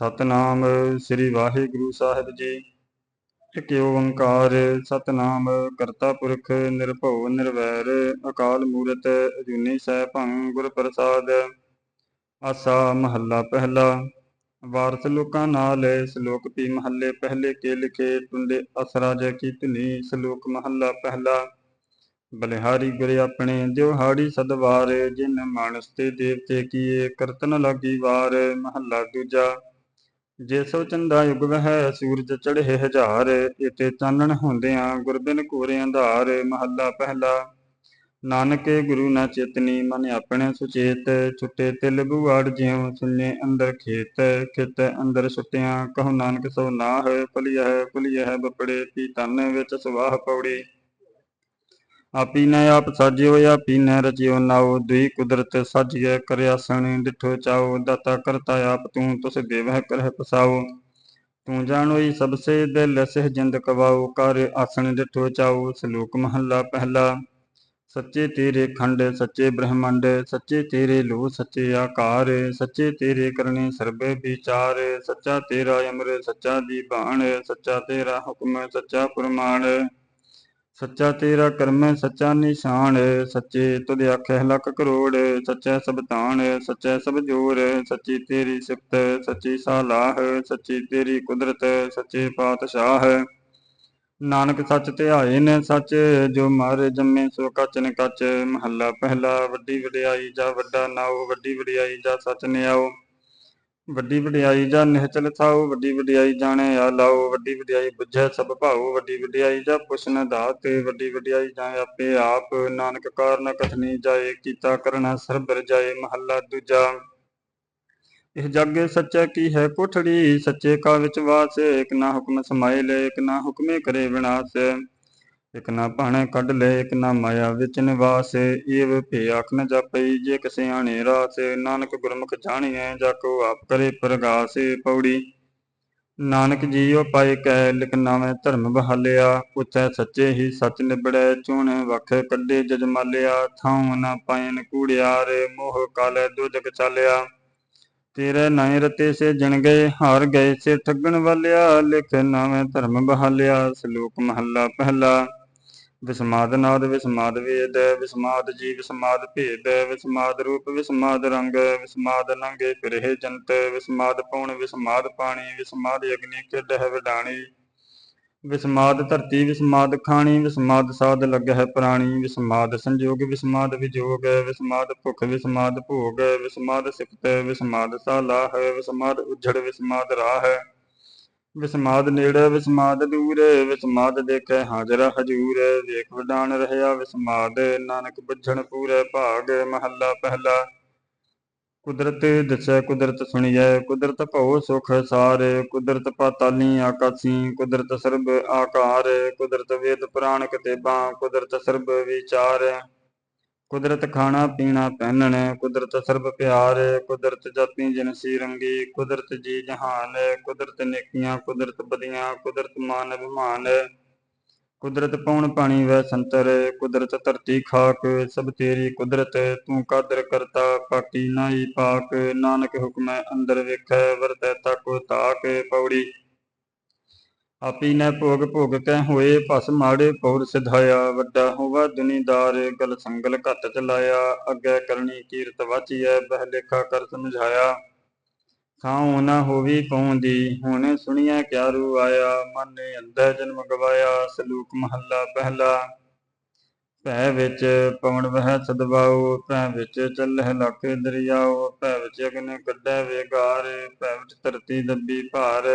ਸਤਨਾਮ ਸ੍ਰੀ ਵਾਹਿਗੁਰੂ ਸਾਹਿਬ ਜੀ। ਇਕ ਓੰਕਾਰ, ਸਤਨਾਮ ਕਰਤਾ ਪੁਰਖ, ਨਿਰਭਉ ਨਿਰਵੈਰ, ਅਕਾਲ ਮੂਰਤ, ਅਜੂਨੀ ਸੈਭੰ ਗੁਰ ਪ੍ਰਸਾਦ। ਆਸਾ ਮਹੱਲਾ ਪਹਿਲਾ, ਵਾਰਸ ਲੋਕਾਂ ਨਾਲ, ਸ਼ਲੋਕ ਪੀ ਮਹੱਲੇ ਪਹਿਲੇ ਕੇ ਲਿਖੇ ਟੁੰਡੇ ਅਸਰਾਜ ਕੀ ਧੁਨੀ, ਸ਼ਲੋਕ ਮਹੱਲਾ ਪਹਿਲਾ। ਬਲਿਹਾਰੀ ਗੁਰੇ ਆਪਣੇ ਦਿਵਹਾੜੀ ਸਦਵਾਰ, ਜਿਨ ਮਾਨਸ ਤੇ ਦੇਵਤੇ ਕੀਏ, ਕਰਤਨ ਲਾਗੀ ਵਾਰ, ਮਹੱਲਾ ਦੂਜਾ। ਜੇ ਸੋ ਚੰਦਾ ਯੁਗ ਵਹਿ ਸੂਰਜ ਚੜ੍ਹੇ ਹਜ਼ਾਰ ਇਤੇ ਚਾਨਣ ਹੁੰਦਿਆਂ ਗੁਰਬਿਨ ਕੋਰੇ ਅੰਧਾਰ, ਮਹੱਲਾ ਪਹਿਲਾ। ਨਾਨਕੇ ਗੁਰੂ ਨਾ ਚੇਤਨੀ, ਮਨ ਆਪਣੇ ਸੁਚੇਤ। ਛੁੱਟੇ ਤਿਲ ਬੁਆੜ ਜਿਉ ਸੁਨੇ ਅੰਦਰ ਖੇਤ। ਖੇਤ ਅੰਦਰ ਸੁਟਿਆਂ ਕਹੋ ਨਾਨਕ ਸੋ ਨਾਹ ਭਲਿਐ ਭੁਲਿਐ ਬਪੜੇ ਪੀ ਤਨ ਵਿੱਚ ਸਵਾਹ ਪੌੜੀ। ਆਪੀ ਨੈ ਆਪ ਸਾਜਿਓ ਆਪੀ ਨੈ ਰਚਿਓ, ਨਾਉ ਦੁਈ ਕੁਦਰਤ ਸਾਜੀਐ ਕਰਿਆਸਣ ਡਿਠੋ ਚਾਉ, ਦਾਤਾ ਕਰਤਾ ਆਪ, ਤੂੰ ਤੁਸ ਦੇਵਹਿ ਕਰਹਿ ਪਸਾਉ। ਤੂੰ ਜਾਣੋਈ ਸਭ ਸੇ ਦਿਲ ਸਹਿ ਜਿੰਦ ਕਵਾਉ, ਕਰ ਆਸਣ ਡਿਠੋ ਚਾਉ, ਸ਼ਲੋਕ ਮਹੱਲਾ ਪਹਿਲਾ। ਸੱਚੇ ਤੇਰੇ ਖੰਡ, ਸੱਚੇ ਬ੍ਰਹਮੰਡ, ਸੱਚੇ ਤੇਰੇ ਲੋ ਸੱਚੇ ਆਕਾਰ, ਸੱਚੇ ਤੇਰੇ ਕਰਨੇ ਸਰਬੇ ਵਿਚਾਰ, ਸੱਚਾ ਤੇਰਾ ਅਮਰ, ਸੱਚਾ ਦੀ ਬਾਣ, ਸੱਚਾ ਤੇਰਾ ਹੁਕਮ, ਸੱਚਾ ਫਰਮਾਨ। ਸੱਚਾ ਤੇਰਾ ਕਰਮ ਸੱਚਾ ਨਿਸ਼ਾਨ ਸੱਚੇ ਤੁਧ ਆਖੇ ਲੱਖ ਕਰੋੜ ਸੱਚਾ ਸਭ ਤਾਣ ਸੱਚਾ ਸਭ ਜੋਰ ਸੱਚੀ ਤੇਰੀ ਸਿਫਤ ਸੱਚੀ ਸਾਲਾਹ ਸੱਚੀ ਤੇਰੀ ਕੁਦਰਤ ਸੱਚੇ ਪਾਤਸ਼ਾਹ ਨਾਨਕ ਸੱਚ ਧਿਆਏ ਨੇ ਸੱਚ, ਜੋ ਮਾਰੇ ਜੰਮੇ ਸੋ ਕੱਚ ਨ ਮਹੱਲਾ ਪਹਿਲਾ, ਵੱਡੀ ਵਡਿਆਈ ਜਾ ਵੱਡਾ ਨਾਉ, ਵੱਡੀ ਵਡਿਆਈ ਜਾ ਸੱਚ ਨਿਆਉ। ਵੱਡੀ ਵਡਿਆਈ ਜਾ ਨਿਹਚਲ ਥਾਉ ਵੱਡੀ ਵਡਿਆਈ ਜਾਣੇ ਆ ਲਾਉ ਵੱਡੀ ਵਡਿਆਈ ਬੁੱਝੈ ਸਭ ਭਾਉ ਵੱਡੀ ਵਡਿਆਈ ਜਾ ਪੁਛਨ ਦਾਤ, ਵੱਡੀ ਵਡਿਆਈ ਜਾ ਆਪੇ ਆਪ, ਨਾਨਕ ਕਾਰਨ ਕਥਨੀ ਜਾਏ, ਕੀਤਾ ਕਰਨਾ ਸਰਬਰ ਜਾਏ, ਮਹੱਲਾ ਦੂਜਾ। ਇਹ ਜਗ ਸੱਚਾ ਕੀ ਹੈ ਕੋਠੜੀ, ਸੱਚੇ ਕਾ ਵਿੱਚ ਵਾਸ ਇਕ ਨਾ ਹੁਕਮ ਸਮਾਏ ਲੈ ਇਕ ਨਾ ਹੁਕਮੇ ਕਰੇ ਵਿਨਾਸ਼। ਇਕ ਨਾ ਭਾਣੇ ਕੱਢ ਲੈ, ਇਕ ਨਾ ਮਾਇਆ ਵਿੱਚ ਨਿਵਾਸ ਏਵ ਭੇ ਆਖ ਨ ਜਾਪਈ, ਜੇ ਕਿਸੇ ਆਣੇ ਰਾਸ ਨਾਨਕ ਗੁਰਮੁਖ ਜਾਣੀਐ, ਜਾ ਕੋ ਆਪ ਕਰੇ ਪ੍ਰਗਾਸ ਪੌੜੀ। ਨਾਨਕ ਜੀਉ ਪਾਏ ਕੈ, ਲਿਖ ਨਾਵੇਂ ਧਰਮ ਬਹਾਲਿਆ। ਉਚੈ ਸੱਚੇ ਹੀ ਸੱਚ ਨਿਬੜੈ, ਚੁਣ ਵਖ ਕੱਢੇ ਜਜਮਾਲਿਆ ਥਾਉ ਨਾ ਪਾਇਨ ਕੂੜਿਆਰ ਮੋਹ ਕਾਲੇ ਦੁਜਕ ਚਾਲਿਆ। ਤੇਰੇ ਨਾਏ ਰਤੇ ਸੇ ਜਣ ਗਏ, ਹਾਰ ਗਏ ਸੇ ਠੱਗਣ ਵਾਲਿਆ। ਲਿਖ ਨਾਵੇਂ ਧਰਮ ਬਹਾਲਿਆ, ਸ਼ਲੋਕ ਮਹੱਲਾ ਪਹਿਲਾ। ਵਿਸਮਾਦ ਨਾਦ, ਵਿਸਮਾਦ ਵੇਦ, ਵਿਸਮਾਦ ਜੀ ਵਿਸਮਾਦ ਭੇਦ, ਵਿਸਮਾਦ ਰੂਪ, ਵਿਸਮਾਦ ਰੰਗ, ਵਿਸਮਾਦ ਨੰਗੇ ਫਿਰੇ ਜੰਤ, ਵਿਸਮਾਦ ਪਉਣ ਵਿਸਮਾਦ ਪਾਣੀ, ਵਿਸਮਾਦ ਅਗਨੀ ਕਿਡਹਿ ਵਿਡਾਣੀ। ਵਿਸਮਾਦ ਧਰਤੀ, ਵਿਸਮਾਦ ਖਾਣੀ, ਵਿਸਮਾਦ ਸਾਧ ਲੱਗ ਹੈ ਪ੍ਰਾਣੀ, ਵਿਸਮਾਦ ਸੰਜੋਗ, ਵਿਸਮਾਦ ਵਿਜੋਗ, ਵਿਸਮਾਦ ਭੁਖ, ਵਿਸਮਾਦ ਭੋਗ, ਵਿਸਮਾਦ ਸਿਫਤ ਵਿਸਮਾਦ ਸਾਲਾਹ, ਵਿਸਮਾਦ ਉਝੜ ਵਿਸਮਾਦ ਰਾਹ। ਵਿਸਮਾਦ ਨੇੜੇ, ਵਿਸਮਾਦ ਦੂਰ, ਵਿਸਮਾਦ ਦੇਖੈ ਹਾਜ਼ਰ, ਹਜੂਰ, ਵੇਖ ਵਡਾਨ ਰਹਿਆ ਵਿਸਮਾਦ, ਨਾਨਕ ਬੁੱਝਣ ਪੂਰੇ ਭਾਗ, ਮਹੱਲਾ ਪਹਿਲਾ। ਕੁਦਰਤ ਦਸੈ, ਕੁਦਰਤ ਸੁਣੀਐ, ਕੁਦਰਤ ਭਉ ਸੁਖ ਸਾਰ, ਕੁਦਰਤ ਪਾਤਾਲੀ ਆਕਾਸੀ, ਕੁਦਰਤ ਸਰਬ ਆਕਾਰ, ਕੁਦਰਤ ਵੇਦ ਪੁਰਾਣ ਕਿਤਾਬਾਂ ਕੁਦਰਤ ਸਰਬ ਵਿਚਾਰ। ਕੁਦਰਤ ਖਾਣਾ ਪੀਣਾ ਪਹਿਨਣ, ਕੁਦਰਤ ਸਰਬ ਪਿਆਰ, ਕੁਦਰਤ ਜਾਤੀ ਜਨਸੀ ਰੰਗੀ, ਕੁਦਰਤ ਜੀ ਜਹਾਨ, ਕੁਦਰਤ ਨੇਕੀਆਂ, ਕੁਦਰਤ ਬਦੀਆਂ, ਕੁਦਰਤ ਮਾਨ ਅਭਿਮਾਨ, ਕੁਦਰਤ ਪਉਣ ਪਾਣੀ ਵੈ ਸੰਤਰ, ਕੁਦਰਤ ਧਰਤੀ ਖਾਕ, ਸਭ ਤੇਰੀ ਕੁਦਰਤ, ਤੂੰ ਕਾਦਰ ਕਰਤਾ ਪਾਕੀ ਨਾਹੀ ਪਾਕ, ਨਾਨਕ ਹੁਕਮੈ ਅੰਦਰ ਵੇਖੈ, ਵਰਤੈ ਤਾਕੋ ਤਾਕ ਪੌੜੀ। ਆਪੀ ਨੇ ਭੋਗ ਭੋਗ ਕੈ ਹੋਏ, ਭਸ ਮਾੜੇ ਪੌਰ ਸਿਧਾਇਆ, ਵੱਡਾ ਹੋਵਾ ਦੁਨੀਦਾਰ, ਗਲ ਸੰਗਲ ਘੱਟ ਚਲਾਇਆ, ਅੱਗੇ ਕਰਨੀ ਕੀਰਤ ਵਾਚੀਐ, ਬਹਿ ਲੇਖਾ ਕਰ ਸਮਝਾਇਆ। ਥਾਉ ਨਾ ਹੋਵੀ ਪਉਂਦੀ ਹੁਣ ਸੁਣੀਐ ਕਿਆ ਰੂ ਆਇਆ, ਮਨ ਨੇ ਅੰਦਰ ਜਨਮ ਗਵਾਇਆ, ਸਲੂਕ ਮਹੱਲਾ ਪਹਿਲਾ। ਭੈ ਵਿੱਚ ਪਵਨ ਵਹਿ ਸਦਵਾਉ ਭੈ ਵਿੱਚ ਚੱਲਹਿ ਲੱਖ ਦਰਿਆਉ ਭੈ ਵਿੱਚ ਅਗਨ ਕੱਢੈ ਵੇਗਾਰ ਭੈ ਵਿੱਚ ਧਰਤੀ ਦੱਬੀ ਭਾਰ।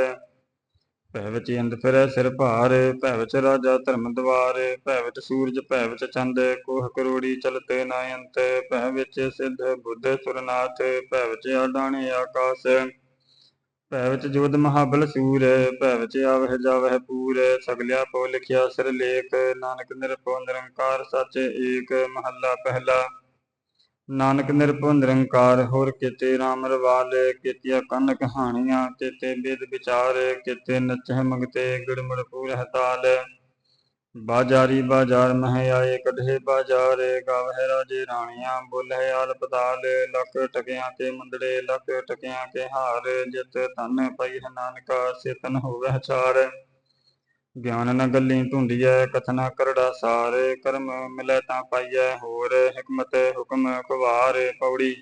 ਭੈ ਵਿੱਚ ਅੰਧ ਫਿਰੈ, ਸਿਰ ਭਾਰ, ਭੈ ਵਿੱਚ ਰਾਜਾ ਧਰਮ ਦਵਾਰ, ਭੈ ਵਿੱਚ ਸੂਰਜ, ਭੈ ਵਿੱਚ ਚੰਦ, ਕੋਹ ਕਰੋੜੀ ਚਲਤੇ ਨਾ ਅੰਤ, ਭੈ ਵਿੱਚ ਸਿੱਧ ਬੁੱਧ ਸੁਰਨਾਥ, ਭੈ ਵਿੱਚ ਆਡਾਣੇ ਆਕਾਸ਼, ਭੈ ਵਿੱਚ ਜੋਧ ਮਹਾਬਲ ਸੂਰ, ਭੈ ਵਿੱਚ ਆਵਹਿ ਜਾਵਹਿ ਪੂਰ, ਸਗਲਿਆ ਪਉ ਲਿਖਿਆ ਸਿਰ ਲੇਖ, ਨਾਨਕ ਨਿਰਭਉ ਨਿਰੰਕਾਰ ਸੱਚ ਏਕ, ਮਹੱਲਾ ਪਹਿਲਾ। ਨਾਨਕ ਨਿਰਭਉ ਨਿਰੰਕਾਰ, ਹੋਰ ਕੀਤੇ ਰਾਮ ਰਵਾਲ ਕੀਤੀਆਂ ਕੰਨ ਕਹਾਣੀਆਂ, ਕੀਤੇ ਬੇਦ ਵਿਚਾਰ, ਕੀਤੇ ਨਚਹਿ ਮੰਗਤੇ ਗੁਰਮੁੜ ਪੂਰਹਿ ਤਾਲ। ਬਾਜਾਰੀ ਬਾਜ਼ਾਰ ਮਹਿ ਆਏ, ਕਢੇ ਬਾਜ਼ਾਰ, ਗਾਵਹਿ ਰਾਜੇ ਰਾਣੀਆਂ ਬੋਲੇ ਆਲ ਪਤਾਲ। ਲੱਖ ਟਕਿਆਂ ਕੇ ਮੁੰਦੜੇ, ਲੱਖ ਟਕਿਆਂ ਕੇ ਹਾਰ, ਜਿਤ ਧਨ ਪਈ ਹੈ ਨਾਨਕਾ, ਸਿਤਨ ਹੋਵਹਿ ਚਾਰ ਗਿਆਨ ਨ ਗੱਲੀ ਢੂੰਡੀਐ ਕਥਨਾ ਕਰੜਾ ਸਾਰੇ, ਕਰਮ ਮਿਲੈ ਤਾਂ ਪਾਈਐ, ਹੋਰ ਹਕਮਤ ਹੁਕਮ ਕੁਵਾਰ ਪੌੜੀ।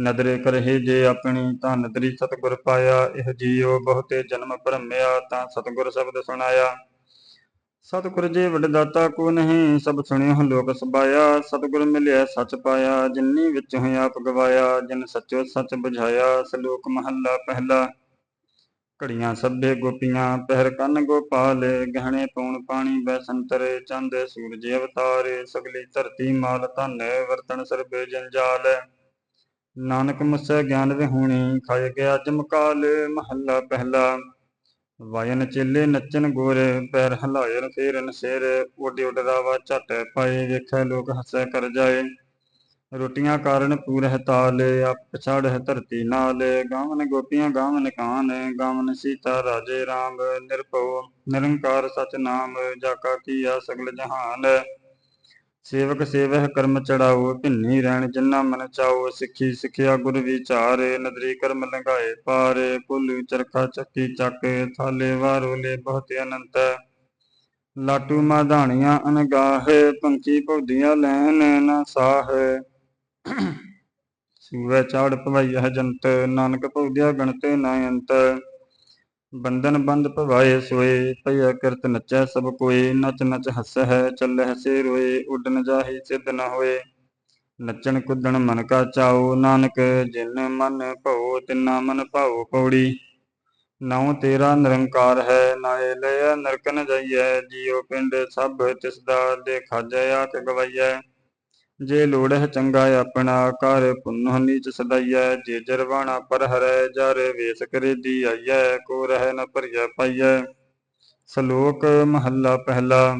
ਨਦਰੇ ਕਰਹਿ ਜੇ ਆਪਣੀ ਤਾਂ ਨਦਰੀ ਸਤਿਗੁਰ ਪਾਇਆ, ਇਹ ਜੀਉ ਬਹੁਤੇ ਜਨਮ ਭਰਮਿਆ, ਤਾਂ ਸਤਿਗੁਰ ਸ਼ਬਦ ਸੁਣਾਇਆ। ਸਤਿਗੁਰ ਜੀ ਵਡਦਾਤਾ ਕੋ ਨਹੀਂ, ਸਭ ਸੁਣਿਓ ਲੋਕ ਸਬਾਇਆ। ਸਤਿਗੁਰ ਮਿਲਿਆ ਸੱਚ ਪਾਇਆ ਜਿਨਨੀ ਵਿੱਚ ਹੋਇ ਆਪ ਗਵਾਇਆ, ਜਿਨ ਸੱਚੋ ਸੱਚ ਬੁਝਾਇਆ, ਸਲੋਕ ਮਹੱਲਾ ਪਹਿਲਾ। ਘੜੀਆਂ ਸਭੇ ਗੋਪੀਆਂ, ਪਹਿਰ ਕੰਨ ਗੋਪਾਲ, ਗਹਿਣੇ ਪੌਣ ਪਾਣੀ ਬੈ ਸੰਤਰ ਚੰਦ, ਸੂਰਜ ਅਵਤਾਰੇ, ਸਗਲੀ ਧਰਤੀ ਮਾਲ ਧਨ ਵਰਤਨ ਸਰਬੇ ਜੰਜਾਲ। ਨਾਨਕ ਮੁਸੈ ਗਿਆਨ ਵਿਹੂਣੀ ਖਾਇ ਗਿਆ ਜਮਕਾਲ ਮਹੱਲਾ ਪਹਿਲਾ। ਵਾਇਨ ਚੇਲੇ ਨੱਚਨ ਗੋਰ, ਪੈਰ ਹਲਾਇਨ ਫੇਰਨ ਸਿਰ ਉੱਡ ਉੱਡ ਰਾਵਾ ਝਟ ਪਾਏ, ਵੇਖੈ ਲੋਕ ਹੱਸੈ ਕਰ ਜਾਏ। ਰੋਟੀਆਂ ਕਾਰਨ ਪੂਰਹਿ ਤਾਲ, ਆਪ ਪਛਾੜਹਿ ਧਰਤੀ ਨਾਲ। ਗਾਵਨ ਗੋਪੀਆਂ, ਗਾਵਨ ਕਾਨ ਗਾਵਨ ਸੀਤਾ ਰਾਜੇ ਰਾਮ, ਨਿਰਭਉ, ਨਿਰੰਕਾਰ ਸਚ ਨਾਮ ਜਾ ਕਾ ਕੀਆ ਸਗਲ ਜਹਾਨ। ਸੇਵਕ ਸੇਵਹਿ ਕਰਮ ਚੜਾਓ, ਭਿੰਨੀ ਰਹਿਣ ਜਿਨਾ ਮਨ ਚਾਓ। ਸਿੱਖੀ ਸਿੱਖਿਆ ਗੁਰ ਵਿਚਾਰ, ਨਦਰੀ ਕਰਮ ਲੰਘਾਏ ਪਾਰ। ਕੁਲ ਚਰਖਾ ਚੱਕੀ ਚੱਕ, ਥਾਲੇ ਵਾਰੋਲੇ ਬਹੁਤ ਅਨੰਤ। ਲਾਟੂ ਮਾਧਾਣੀਆਂ ਅਨਗਾਹ ਪੰਖੀ ਭੌਦੀਆਂ ਲੈਣ ਨਾ ਸਾਹ। ਸੂਵੇ ਚਾੜ ਭਵਈਆ ਜੰਤ, ਨਾਨਕ ਭੌਦਿਆ ਗਣਤੇ ਨਾ ਅੰਤ। ਬੰਧਨ ਬੰਦ ਭਵਾਏ ਸੋਏ ਭਈਆ ਕਿਰਤ ਨਚੈ ਸਭ ਕੋਏ। ਨਚ ਨਚ ਹੱਸਹਿ ਚੱਲਹਿ ਸੇ ਰੋਏ ਉੱਡ ਜਾਹੀ ਸਿੱਧ ਨ ਹੋਏ। ਨੱਚਣ ਕੁੱਦਣ ਮਨ ਕਾ ਚਾਉ, ਨਾਨਕ ਜਿਨ ਮਨ ਭਉ, ਤਿਨਾ ਮਨ ਭਾਉ ਪੌੜੀ। ਨਾਉ ਤੇਰਾ ਨਿਰੰਕਾਰ ਹੈ, ਨਾਏ ਲਿਆ ਨਰਕ ਨ ਜਾਈਐ। ਜੀਉ ਪਿੰਡ ਸਭ ਤਿਸ ਦਾ ਦੇਖਾਜੈ ਆਖ ਗਵਾਈਐ। ਜੇ ਲੋੜ ਹੈ ਚੰਗਾ ਆਪਣਾ ਕਰ ਪੁੰਨਹੁ ਨੀਚ ਸਦਾਈਐ, ਜੇ ਜਰਵਾਣਾ ਪਰ ਹਰੈ, ਜਰ ਵੇਸ ਕਰੇ ਦੀ ਆਈਐ ਕੋ ਰਹਿ ਨ ਭਰੀਐ ਪਾਈਐ। ਸ਼ਲੋਕ ਮਹੱਲਾ ਪਹਿਲਾ,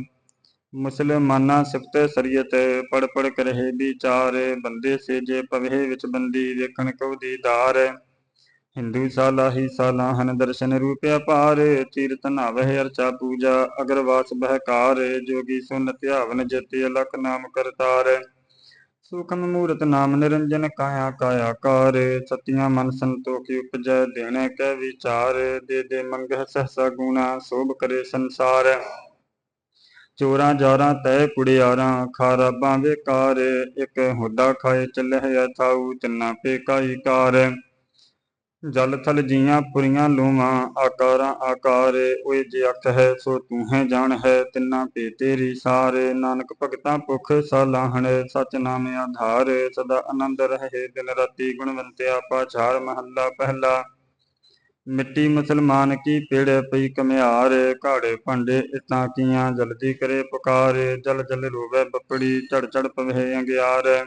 ਮੁਸਲਮਾਨਾ ਸਿਫਤ ਸਰੀਅਤ ਪੜ ਪੜ ਕਰਹਿ ਵਿਚਾਰ, ਬੰਦੇ ਸੇ ਜੇ ਪਵੇ ਵਿੱਚ ਬੰਦੀ, ਵੇਖਣ ਕਉ ਦੀਦਾਰ ਹਿੰਦੂ ਸਾਲਾਹੀ ਸਾਲਾਹਨ ਦਰਸ਼ਨ ਰੂਪ ਭਾਰ ਤੀਰਤ ਨਾਵਹਿ ਅਰਚਾ ਪੂਜਾ ਅਗਰਵਾਸ ਬਹਿਕਾਰ, ਜੋਗੀ ਸੁਨ ਧਿਆਵਨ ਜਤੀ ਅਲਖ ਨਾਮ ਕਰਤਾਰ। ਸੁਖਮ ਮੂਰਤ ਨਾਮ ਨਿਰੰਜਨ ਕਾਇਆ ਕਾਇਆ ਕਾਰ, ਸਤਿਆਂ ਮਨ ਸੰਤੋਖੀ ਉਪਜੈ ਦੇਣੇ ਕੈ ਵਿਚਾਰ, ਦੇ ਦੇ ਮੰਗਹਿ ਸਹਸਾ ਗੁਣਾ, ਸੋਭ ਕਰੇ ਸੰਸਾਰ। ਚੋਰਾਂ ਜਾਰਾਂ ਤੈ ਕੁੜਿਆਰਾਂ ਖਾਰਾਬਾਂ ਵੇਕਾਰ ਇਕ ਹੁਦਾ ਖਾਏ ਚੱਲਹਿ ਅਥਾਉ ਤਿੰਨਾ ਪੇਕਾਈ ਕਾਰ। ਜਲ ਥਲ ਜੀਆਂ ਪੁਰੀਆਂ ਲੂਮਾਂ ਆਕਾਰਾਂ ਆਕਾਰ, ਓਏ ਜੇ ਅਖ ਹੈ ਸੋ ਤੂੰ ਹੈ ਜਾਣ ਹੈ, ਤਿੰਨਾ ਪੇ ਤੇਰੀ ਸਾਰੇ, ਨਾਨਕ ਭਗਤਾਂ ਪੁਖ ਸਾਲਾਹਣ ਸਚ ਨਾਮ ਆਧਾਰ, ਸਦਾ ਆਨੰਦ ਰਹੇ, ਦਿਨ ਰਾਤੀ ਗੁਣਵੰਤਿਆ ਪਾਛਾਰ ਮਹੱਲਾ ਪਹਿਲਾ। ਮਿੱਟੀ ਮੁਸਲਮਾਨ ਕੀ ਪੇੜ ਪਈ ਕਮਿਆਰ ਘਾੜੇ ਭਾਂਡੇ ਇਤਾਂ ਕੀਆਂ ਜਲਦੀ ਕਰੇ ਪੁਕਾਰ, ਜਲ ਜਲ ਰੋਵੇ ਬੱਕੜੀ ਝੜ ਝੜ ਪਵੇ ਅੰਗਿਆਰ।